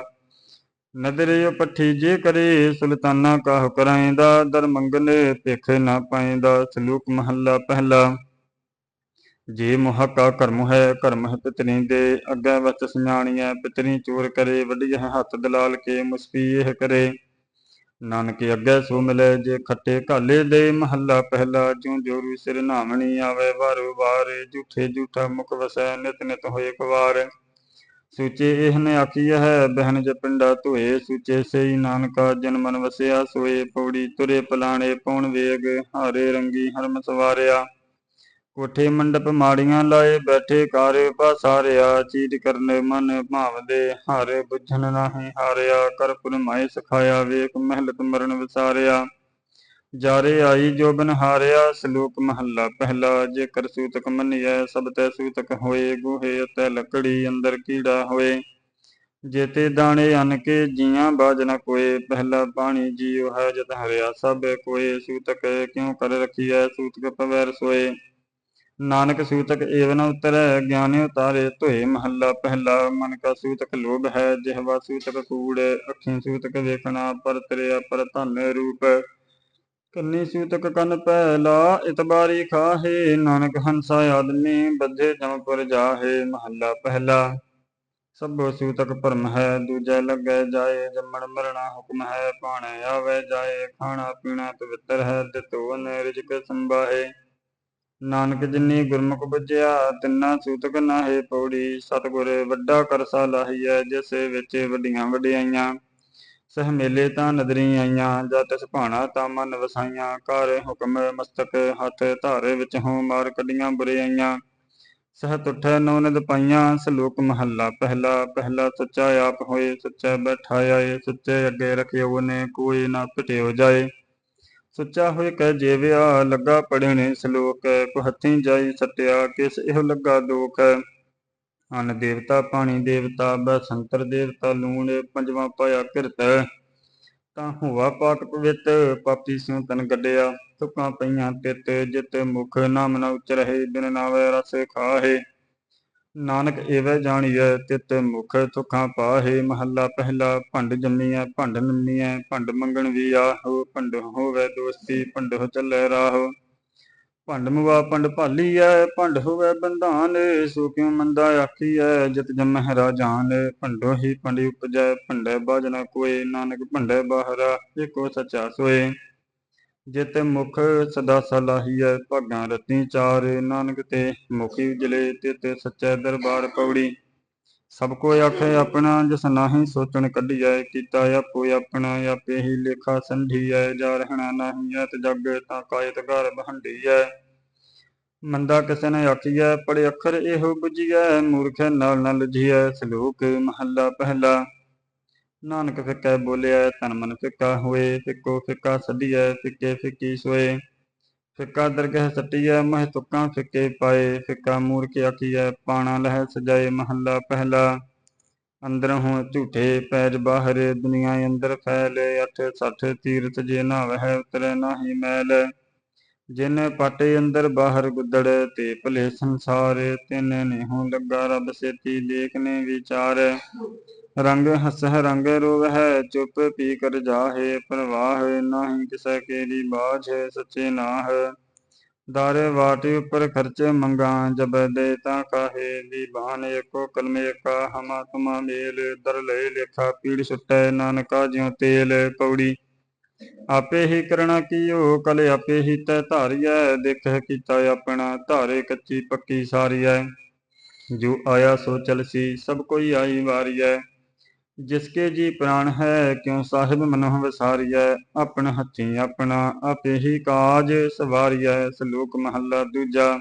ਨਦਰੇ ਪੱਠੀ ਜੇ ਕਰੇ, ਸੁਲਤਾਨਾ ਕਾਹ ਕਰਾਏਂਦਾ? ਦਰ ਮੰਗਨ ਭਿਖ ਨਾ ਪਾਏਂਦਾ, ਸਲੂਕ ਮਹੱਲਾ ਪਹਿਲਾ। ਜੇ ਮੋਹ ਕਰਮ ਹੈ ਕਰਮ ਹੈ ਪਿਤਰੀ ਦੇ, ਅੱਗੇ ਵਤ ਸਿਆਣੀਐ ਪਿਤਰੀ ਚੋਰ ਕਰੇ ਵੱਡੀ ਹੱਥ ਦਲਾਲ ਕੇ ਮੁਸਫੀ ਇਹ ਕਰੇ। ਨਾਨਕ ਅੱਗੇ ਸੋ ਮਿਲੇ, ਜੇ ਖੱਟੇ ਘਾਲੇ ਦੇ ਮਹੱਲਾ ਪਹਿਲਾ, ਜਿਉ ਜੋਰੂ ਸਿਰ ਨਾਮਣੀ ਆਵੇ, ਵਾਰ ਵਾਰ ਝੂਠੇ ਝੂਠਾ ਮੁਖ ਵਸੈ, ਨਿਤ ਨਿਤ ਹੋਏ ਕਵਾਰ। ਸੂਚੇ ਇਹਨੇ ਆਖੀ ਆਖੀਐ ਹੈ ਬਹਿਨ ਜਪਿੰਡਾ ਧੋਏ, ਸੂਚੇ ਸਈ ਨਾਨਕਾ ਜਨਮਨ ਵਸਿਆ, ਸੋਏ ਪੌੜੀ ਤੁਰੇ ਪਲਾਣੇ ਪਉਣ ਵੇਗ ਹਾਰੇ ਰੰਗੀ ਹਰਮ ਸਵਾਰਿਆ। ਕੋਠੇ ਮੰਡਪ ਮਾੜੀਆਂ ਲਾਏ, ਬੈਠੇ ਕਾਰੇ ਪਾਸਾਰਿਆ ਚੀਤ ਕਰਨ ਮਨ ਭਾਵਦੇ, ਹਾਰੇ ਬੁੱਝਣ ਨਾਹੀ ਹਾਰਿਆ ਕਰ ਪੁਰਮਾਏ ਸਖਾਇਆ, ਵੇਖ ਮਹਿਲਤ ਮਰਨ ਵਿਸਾਰਿਆ। ਜਾਰੇ ਆਈ ਜੋ ਬਨ ਹਾਰਿਆ, ਸ਼ਲੋਕ ਮਹੱਲਾ ਪਹਿਲਾ, ਜੇਕਰ ਸੂਤਕ ਮੰਨਿਐ, ਸਭ ਤੈ ਸੂਤਕ ਹੋਏ, ਗੋਹੇ ਅਤੇ ਲੱਕੜੀ, ਅੰਦਰ ਕੀੜਾ ਹੋਏ। ਜੇਤੇ ਦਾਣੇ ਅਨ ਕੇ, ਜੀਆਂ ਬਾਜ ਨ ਕੋਏ, ਪਹਿਲਾ ਪਾਣੀ ਜੀਉ ਹੈ ਜਤ ਹਰਿਆ, ਸਭ ਕੋਏ, ਸੂਤਕ ਕਿਉ ਕਰ ਰਖੀਐ, ਸੂਤਕ ਪਵੈ ਰਸੋਏ। ਨਾਨਕ ਸੂਤਕ ਏਵਨ ਉਤਰੈ, ਗਿਆਨਿ ਉਤਾਰੇ ਧੋਏ ਮਹੱਲਾ ਪਹਿਲਾ, ਮਨ ਕਾ ਸੂਤਕ ਲੋਭ ਹੈ, ਜਿਹਵਾ ਸੂਤਕ ਕੂੜ, ਅੱਖੀਂ ਸੂਤਕ ਵੇਖਣਾ, ਪਰ ਤਰਿਆ ਪਰ ਧਨ ਰੂਪ। ਕੰਨੀ ਸੂਤਕ ਕੰਨ ਪਹਿਲਾ? ਇਤਬਾਰੀ ਖਾਹੇ, ਨਾਨਕ ਹੰਸਾ ਆਦਮੀ ਬੱਧੇ ਜਮਪੁਰ ਜਾਹੇ, ਮਹੱਲਾ ਪਹਿਲਾ। ਸਭੋ ਸੂਤਕ ਭਰਮ ਹੈ, ਦੂਜੈ ਲੱਗੈ ਜਾਏ, ਜੰਮਣ ਮਰਣਾ ਹੁਕਮ ਹੈ ਪਾਣੈ ਆਵੇ ਜਾਏ, ਖਾਣਾ ਪੀਣਾ ਪਵਿੱਤਰ ਹੈ ਦਿਤੋਨ ਰਿਜਕ ਸੰਭਾਹੇ। ਨਾਨਕ ਜਿਨੀ ਗੁਰਮੁਖ ਬੁਝਿਆ, ਤਿੰਨਾ ਸੂਤਕ ਨਾਹੇ ਪੌੜੀ। ਸਤਿਗੁਰ ਵੱਡਾ ਕਰਸਾ ਲਾਹੀਐ, ਜਿਸ ਵਿੱਚ ਵੱਡੀਆਂ ਵਡਿਆਈਆਂ ਸਹ ਮੇਲੇ ਤਾਂ ਨਦਰੀ ਆਈਆਂ ਜਦ ਤਿਸ ਭਾਣਾ ਤਾਂ ਮਨ ਵਸਾਈਆਂ ਕਰ ਹੁਕਮ ਮਸਤਕ ਹੱਥ ਧਾਰੇ ਵਿੱਚ ਹੋ ਮਾਰ ਕੱਢੀਆਂ ਬੁਰਾਈਆਂ ਸਹ ਤੁਠੈ ਨੌ ਪਾਈਆਂ, ਸ਼ਲੋਕ ਮਹੱਲਾ ਪਹਿਲਾ ਪਹਿਲਾ ਸੱਚਾ ਆਪ ਹੋਏ, ਸੱਚਾ ਬੈਠਾ ਆਏ, ਸੱਚੇ ਅੱਗੇ ਰਖਿਓ ਨੇ ਕੋਈ ਨਾ ਪਟਿਓ ਜਾਏ। ਸੁੱਚਾ ਹੋਏ ਕਹਿ ਜੀਵਿਆ, ਲੱਗਾ ਪੜਿਣੇ ਸ਼ਲੋਕ, ਕੋ ਹੱਥੀਂ ਜਾਈ ਸਟਿਆ, ਕਿਸ ਇਹੋ ਲੱਗਾ ਦੋਖ। ਅਨ ਦੇਵਤਾ ਪਾਣੀ ਦੇਵਤਾ, ਬਸੰਤਰ ਦੇਵਤਾ, ਲੂਣ ਪੰਜਵਾਂ ਪਾਇਆ ਕਿਰਤ। ਤਾਂ ਹੋਵਾ ਪਾਕ ਪਵਿੱਤ, ਪਾਪੀ ਸਿਉ ਤਨ ਗੱਡਿਆ। ਤੁਕਾਂ ਪਈਆਂ ਤਿਤ, ਜਿਤ ਮੁਖ ਨਾਮ ਨ ਉਚਰਹਿ ਬਿਨ ਨਾਵੇ ਰਸ ਖਾਹੇ। ਨਾਨਕ ਏਵੈ ਜਾਣੀਐ, ਤਿਤ ਮੁਖ ਤੁਖਾਂ ਪਾਹੇ। ਮਹੱਲਾ ਪਹਿਲਾ, ਭੰਡ ਜੰਮੀਐ, ਭੰਡ ਨੰਮੀਐ, ਭੰਡ ਮੰਗਣ ਵੀ ਆਹੋ। ਭੰਡ ਹੋਵੇ ਦੋਸਤੀ, ਭੰਡ ਚੱਲੇ ਰਾਹੋ। ਭੰਡ ਮੁਆ ਭੰਡ ਭਾਲੀਐ ਭੰਡ ਹੋਵੇ ਬੰਧਾਨ, ਸੋ ਕਿਉ ਮੰਦਾ ਆਖੀਐ ਜਿਤ ਜੰਮਹਿ ਰਾਜਾਨ ਭੰਡੋ ਹੀ ਭੰਡ ਉਪਜੈ, ਭੰਡੈ ਬਾਜ ਕੋਏ, ਨਾਨਕ ਭੰਡੈ ਬਾਹਰਾ, ਏਕੋ ਸਚਾ ਸੋਏ। ਜਿਤ ਮੁਖ ਸਦਾ ਸਲਾਹੀਐ ਭਾਗਾਂ ਰਤੀ ਚਾਰ, ਨਾਨਕ ਤੇ ਮੁਖੀ ਉਜਲੇ, ਤਿਤ ਸਚੈ ਦਰਬਾਰ ਪੌੜੀ। ਸਭ ਕੋਈ ਆਖੇ ਆਪਣਾ ਜਿਸ ਨਾਹੀ ਸੋਚਣ ਕੱਢੀ ਆਏ ਕੀਤਾ ਆਪੋ ਆਪਣਾ, ਆਪੇ ਹੀ ਲੇਖਾ ਸੰਧੀਐ ਜਾ ਰਹਿਣਾ ਨਾਹੀ ਐ ਤੇ ਜਗ ਤਾਂ ਕਾਇਤ ਘਰ ਬਹੰਡੀਐ ਮੰਦਾ ਕਿਸੇ ਨੇ ਆਖੀਐ ਪੜੇ ਅੱਖਰ ਇਹੋ ਬੁਝੀਐ, ਮੂਰਖ ਨਾਲ ਨਾ ਲੁਝੀਐ, ਸ਼ਲੋਕ ਮਹੱਲਾ ਪਹਿਲਾ। ਨਾਨਕ ਫਿੱਕੈ ਬੋਲਿਆ ਤਨ ਮਨ ਫਿੱਕਾ ਹੋਏ, ਫਿੱਕੋ ਫਿੱਕਾ ਸੱਡੀਐ ਫਿੱਕੇ ਫਿੱਕੀ ਸੋਏ। ਫਿੱਕਾ ਦਰਗਹਿ ਸੱਟੀਐ, ਮਹਿ ਤੁਕਾਂ ਫਿੱਕੇ ਪਾਏ, ਫਿੱਕਾ ਮੂਰਖ ਆਖੀਐ, ਪਾਣਾ ਲਹਿ ਸਜਾਏ ਮਹੱਲਾ ਪਹਿਲਾ। ਅੰਦਰੋਂ ਝੂਠੇ ਪੈਜ ਬਾਹਰ, ਦੁਨੀਆ ਅੰਦਰ ਫੈਲ, ਅਠ ਸੱਠ ਤੀਰਥ ਜੇ ਨਾ ਨਾਵਹਿ ਉਤਰੈ ਨਾਹੀ ਮੈਲ। ਜਿਨ ਪਾਟੇ ਅੰਦਰ ਬਾਹਰ ਗੁੱਦੜ, ਤੇ ਭਲੇ ਸੰਸਾਰ ਤਿਨ ਨੇਹੋਂ ਲੱਗਾ ਰੱਬ ਸੇਤੀ ਦੇਖਨੇ ਵਿਚਾਰ। ਰੰਗ ਹਸਹਿ ਰੰਗ ਰੋਵਹਿ, ਚੁੱਪ ਪੀ ਕਰ ਜਾਹੇ ਪ੍ਰਵਾਹ, ਨਾਹੀ ਕਿਸੈ ਕੇਰੀ ਬਾਝ ਸੱਚੇ ਨਾਹ। ਦਰ ਵਾਟੇ ਉਪਰ ਖਰਚੇ ਮੰਗਾ, ਜਬ ਦੇ ਤਾਂ ਕਾਹੇ ਦੀਵਾਨ ਏਕੋ ਕਲਮ ਏਕਾ ਹਮਾ ਤੁਮਾ ਮੇਲ, ਦਰ ਲੈ ਲੇਖਾ ਪੀੜ ਸੁਟੈ, ਨਾਨਕਾ ਜਿਉ ਤੇਲ ਪੌੜੀ ਆਪੇ ਹੀ ਕਰਣਾ ਕੀਓ, ਕਲ ਆਪੇ ਹੀ ਤੈ ਧਾਰੀਐ, ਦੇਖਹਿ ਕੀਤਾ ਆਪਣਾ ਧਾਰੇ ਕੱਚੀ ਪੱਕੀ ਸਾਰੀਐ। ਜੋ ਆਇਆ ਸੋ ਚਲਸੀ ਸਭ ਕੋਈ ਆਈ ਵਾਰੀਐ। ਜਿਸਕੇ ਜੀ ਪ੍ਰਾਣ ਹੈ, ਕਿਉ ਸਾਹਿਬ ਮਨੋਹ ਵਸਾਰੀਐ ਆਪਣ ਹੱਥੀ ਆਪਣਾ ਆਪੇ ਹੀ ਕਾਜ ਸਵਾਰੀਐ, ਸ਼ਲੋਕ ਮਹੱਲਾ ਦੂਜਾ।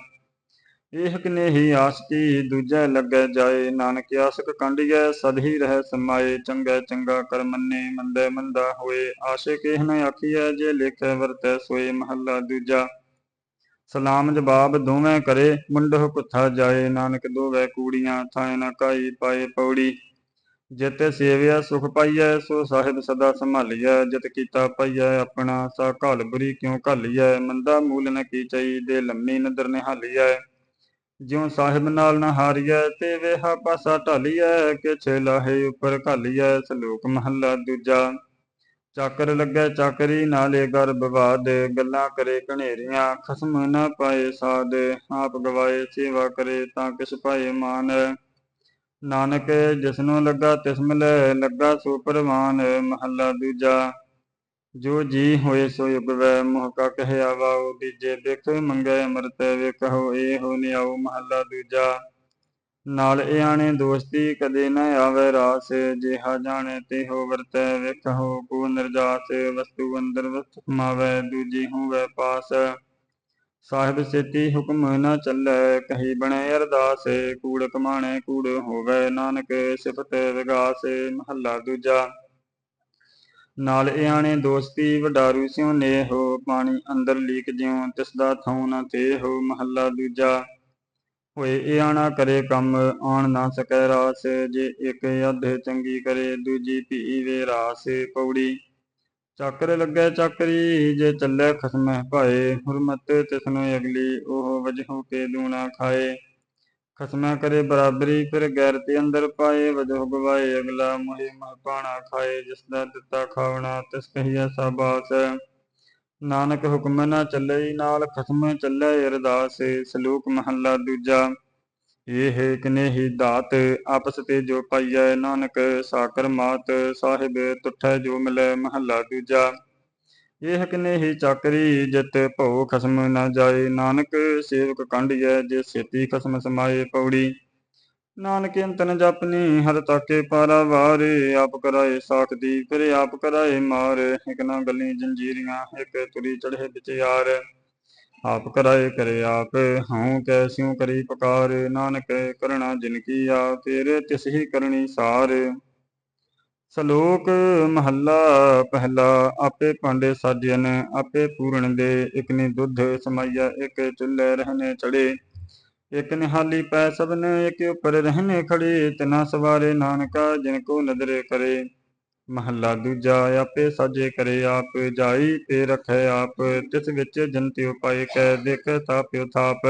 ਇਹ ਕਨੇਹੀ ਆਸਕੀ ਦੂਜੈ ਲੱਗੈ ਜਾਏ, ਨਾਨਕ ਆਸਕ ਕੰਡੀਐ, ਸਦ ਹੀ ਰਹਿ ਸਮਾਏ, ਚੰਗਾ ਚੰਗਾ ਕਰ ਮੰਨੇ, ਮੰਦੇ ਮੰਦਾ ਹੋਏ ਆਸ਼ਿਕ ਇਹ ਨ ਆਖੀਐ, ਜੇ ਲੇਖੈ ਵਰਤੈ ਸੋਏ ਮਹੱਲਾ ਦੂਜਾ। ਸਲਾਮ ਜਵਾਬ ਦੋਵੇਂ ਕਰੇ, ਮੁੰਡਹ ਕੁੱਥਾ ਜਾਏ, ਨਾਨਕ ਦੋਵੇਂ ਕੂੜੀਆਂ ਥਾਏ ਨਾ ਕਾਈ ਪਾਏ ਪੌੜੀ। ਜਿਤ ਸੇਵਿਆ ਸੁਖ ਪਾਈਐ, ਸੋ ਸਾਹਿਬ ਸਦਾ ਸੰਭਾਲੀਐ। ਜਿਤ ਕੀਤਾ ਪਾਈਐ ਆਪਣਾ, ਸਾ ਘਾਲ ਬੁਰੀ ਕਿਉ ਘਾਲੀਐ? ਮੰਦਾ ਮੂਲ ਨ ਕੀਚਈ ਦੇ ਲੰਮੀ ਨਦਰ ਨਿਹਾਲੀਐ। ਜਿਉ ਸਾਹਿਬ ਨਾਲ ਨ ਹਾਰੀਐ, ਤੇ ਵੇਹਾ ਪਾਸਾ ਢਾਲੀਐ। ਕਿਛ ਲਾਹੇ ਉੱਪਰ ਘਾਲੀਐ, ਸ਼ਲੋਕ ਮਹੱਲਾ ਦੂਜਾ। ਚਾਕਰ ਲੱਗੈ ਚਾਕਰੀ, ਨਾਲੇ ਗਰ ਵਿਵਾਦ ਗੱਲਾਂ ਕਰੇ ਘਨੇਰੀਆਂ, ਖਸਮ ਨਾ ਪਾਏ ਸਾਧ ਆਪ ਗਵਾਏ ਸੇਵਾ ਕਰੇ ਤਾਂ ਕਿਸ ਪਾਏ ਮਾਨ। ਨਾਨਕ ਜਿਸਨੂੰ ਲੱਗਾ ਤਿਸ ਲੱਗਾ ਸੋ ਮਹੱਲਾ ਦੂਜਾ। ਜੋ ਜੀ ਹੋਏ ਸੋ ਉਗਵੈ ਮੋਹ ਕਾ ਕਹਿਆ ਵਾਉ ਦੀਜੇ ਬਿਖ ਮੰਗੈ ਅੰਮ੍ਰਿਤ, ਵੇਖੋ ਇਹੋ ਨਿਆਉ ਮਹੱਲਾ ਦੂਜਾ। ਨਾਲ ਇਆਣੇ ਦੋਸਤੀ, ਕਦੇ ਨਾ ਆਵੇ ਰਾਸ, ਜਿਹਾ ਜਾਣੇ ਤੇ ਹੋ ਵਰਤੈ, ਵੇਖੋ ਕੋ ਨਿਰਜਾਸ, ਵਸਤੂ ਅੰਦਰ ਵਸਤੂ ਕਮਾਵੇ ਦੂਜੀ ਹੋਵੇ ਪਾਸ। ਸਾਹਿਬ ਸੇਤੀ ਹੁਕਮ ਨਾ ਚੱਲੈ, ਕਹੀ ਬਣੇ ਅਰਦਾਸ, ਕੂੜ ਕਮਾਣੇ ਕੂੜ ਹੋਵੇ, ਨਾਨਕ ਸਿਫਤ ਵਿਗਾਸ, ਮਹੱਲਾ ਦੂਜਾ। ਨਾਲ ਇਆਣੇ ਦੋਸਤੀ, ਵਡਾਰੂ ਸਿਉ ਨੇਹੋ, ਪਾਣੀ ਅੰਦਰ ਲੀਕ ਜਿਉ ਤਿਸ ਦਾ ਥਉ ਨ ਤੇਹੋ ਮਹੱਲਾ ਦੂਜਾ। ਹੋਏ ਇਆਣਾ ਕਰੇ ਕੰਮ ਆਣ ਨਾ ਸਕੈ ਰਾਸ, ਜੇ ਇੱਕ ਅੱਧ ਚੰਗੀ ਕਰੇ, ਦੂਜੀ ਭੀ ਵੇ ਰਾਸ, ਪੌੜੀ। ਚੱਕਰ ਲੱਗੈ ਚੱਕਰੀ, ਜੇ ਚੱਲੇ ਖਸਮੈ ਭਾਏ, ਹੁਰਮਤ ਤਿਸਨੂੰ ਅਗਲੀ, ਉਹ ਵਜਹੋਂ ਕੇ ਦੂਣਾ ਖਾਏ। ਖਸਮੈ ਕਰੇ ਬਰਾਬਰੀ, ਫਿਰ ਗੈਰ ਤੇ ਅੰਦਰ ਪਾਏ, ਵਜੋ ਗਵਾਏ, ਅਗਲਾ ਮੋਹਿ ਮਹ ਪਾਣਾ ਖਾਏ, ਜਿਸ ਦਾ ਦਿੱਤਾ ਖਾਵਣਾ, ਤਿਸ ਕਹੀਐ ਸਾਬਾਸ। ਨਾਨਕ ਹੁਕਮ ਨਾ ਚੱਲੇ ਨਾਲ ਖਸਮ ਚੱਲੇ ਅਰਦਾਸ, ਸਲੂਕ ਮਹੱਲਾ ਦੂਜਾ। ਇਹ ਕਨੇਹੀ ਦਾਤ ਆਪਸ ਤੇ ਜੋ ਪਾਈਐ, ਨਾਨਕ ਸਾਕਰ ਮਾਤ ਸਾਹਿਬ ਤੁਠੈ ਜੋ ਮਿਲੈ ਮਹੱਲਾ ਦੂਜਾ। ਇਹ ਕਨੇਹੀ ਚਾਕਰੀ ਜਿਤ ਭਉ ਖਸਮ ਨਾ ਜਾਏ, ਨਾਨਕ ਸੇਵਕ ਕੰਢੀਐ ਜੇ ਛੇਤੀ ਖਸਮ ਸਮਾਏ ਪੌੜੀ। ਨਾਨਕ ਅੰਤਨ ਜਪਨੀ ਹਰ ਤਾਕੇ ਪਾਰਾ ਵਾਰੇ, ਆਪ ਕਰਾਏ ਸਾਖਦੀ ਫਿਰ ਆਪ ਕਰਾਏ ਮਾਰ। ਇਕ ਨਾ ਗੱਲੀ ਜੰਜੀਰੀਆਂ, ਇੱਕ ਤੁਰੀ ਚੜ੍ਹੇ ਵਿਚਾਰ ਆਪ ਕਰਾਏ ਕਰੇ ਆਪ, ਹਉ ਕੈਸਿਉ ਕਰੀ ਪਕਾਰ, ਨਾਨਕ ਕਰਣਾ ਜਿਨ ਕੀ ਆ ਤੇਰੇ ਤਿਸ ਹੀ ਕਰਨੀ ਸਾਰ। ਸ਼ਲੋਕ ਮਹੱਲਾ ਪਹਿਲਾ, ਆਪੇ ਭਾਂਡੇ ਸਾਜਨ, ਆਪੇ ਪੂਰਨ ਦੇ, ਇਕ ਨੇ ਦੁੱਧ ਸਮਾਈਆ, ਇਕ ਚੁੱਲ੍ਹੇ ਰਹਿਨੇ ਚੜੇ। ਇਕ ਨਿਹਾਲੀ ਪੈ ਸਭਨ, ਇਕ ਉਪਰ ਰਹਿਨੇ ਖੜੇ, ਤਿਨਾ ਸਵਾਰੇ ਨਾਨਕਾ, ਜਿਨ ਕੋ ਨਦਰ ਕਰੇ। ਮਹੱਲਾ ਦੂਜਾ, ਆਪੇ ਸਾਜੇ ਕਰੇ ਆਪ, ਜਾਈ ਤੇ ਰਖੈ ਆਪ, ਤਿਸ ਵਿੱਚ ਜੰਤਿਉ ਪਾਏ ਕੈ ਦੇਖ ਤਾਪਿਉ ਥਾਪ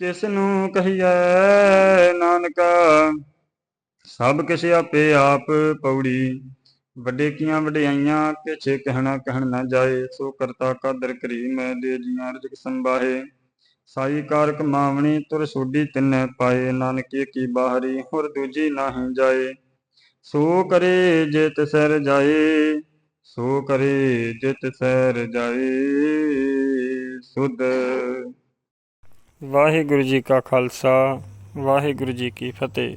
ਕਿਸ ਨੂੰ ਕਹੀਐ, ਨਾਨਕਾ, ਸਭ ਕਿਛ ਆਪੇ ਆਪ ਪੌੜੀ। ਵੱਡੇ ਕੀਆਂ ਵਡਿਆਈਆਂ ਕਿਛ ਕਹਿਣਾ ਕਹਿਣ ਨਾ ਜਾਏ, ਸੋ ਕਰਤਾ ਕਾਦਰ ਕਰੀਮ ਦੇ ਜੀਆਂ ਰਜਕ ਸੰਬਾਹੇ ਸਾਈ ਕਾਰਕ ਮਾਵਣੀ, ਤੁਰ ਸੋਡੀ ਤਿੰਨੈ ਪਾਏ, ਨਾਨਕੇ ਕੀ ਬਾਹਰੀ, ਹੋਰ ਦੂਜੀ ਨਾਹੀਂ ਜਾਏ। ਸੋ ਕਰੇ ਜੇ ਸਰ ਜਾਏ, ਸੋ ਕਰੇ ਜੇ ਸਰ ਜਾਏ, ਸੁਧ। ਵਾਹਿਗੁਰੂ ਜੀ ਕਾ ਖਾਲਸਾ, ਵਾਹਿਗੁਰੂ ਜੀ ਕੀ ਫਤਿਹ।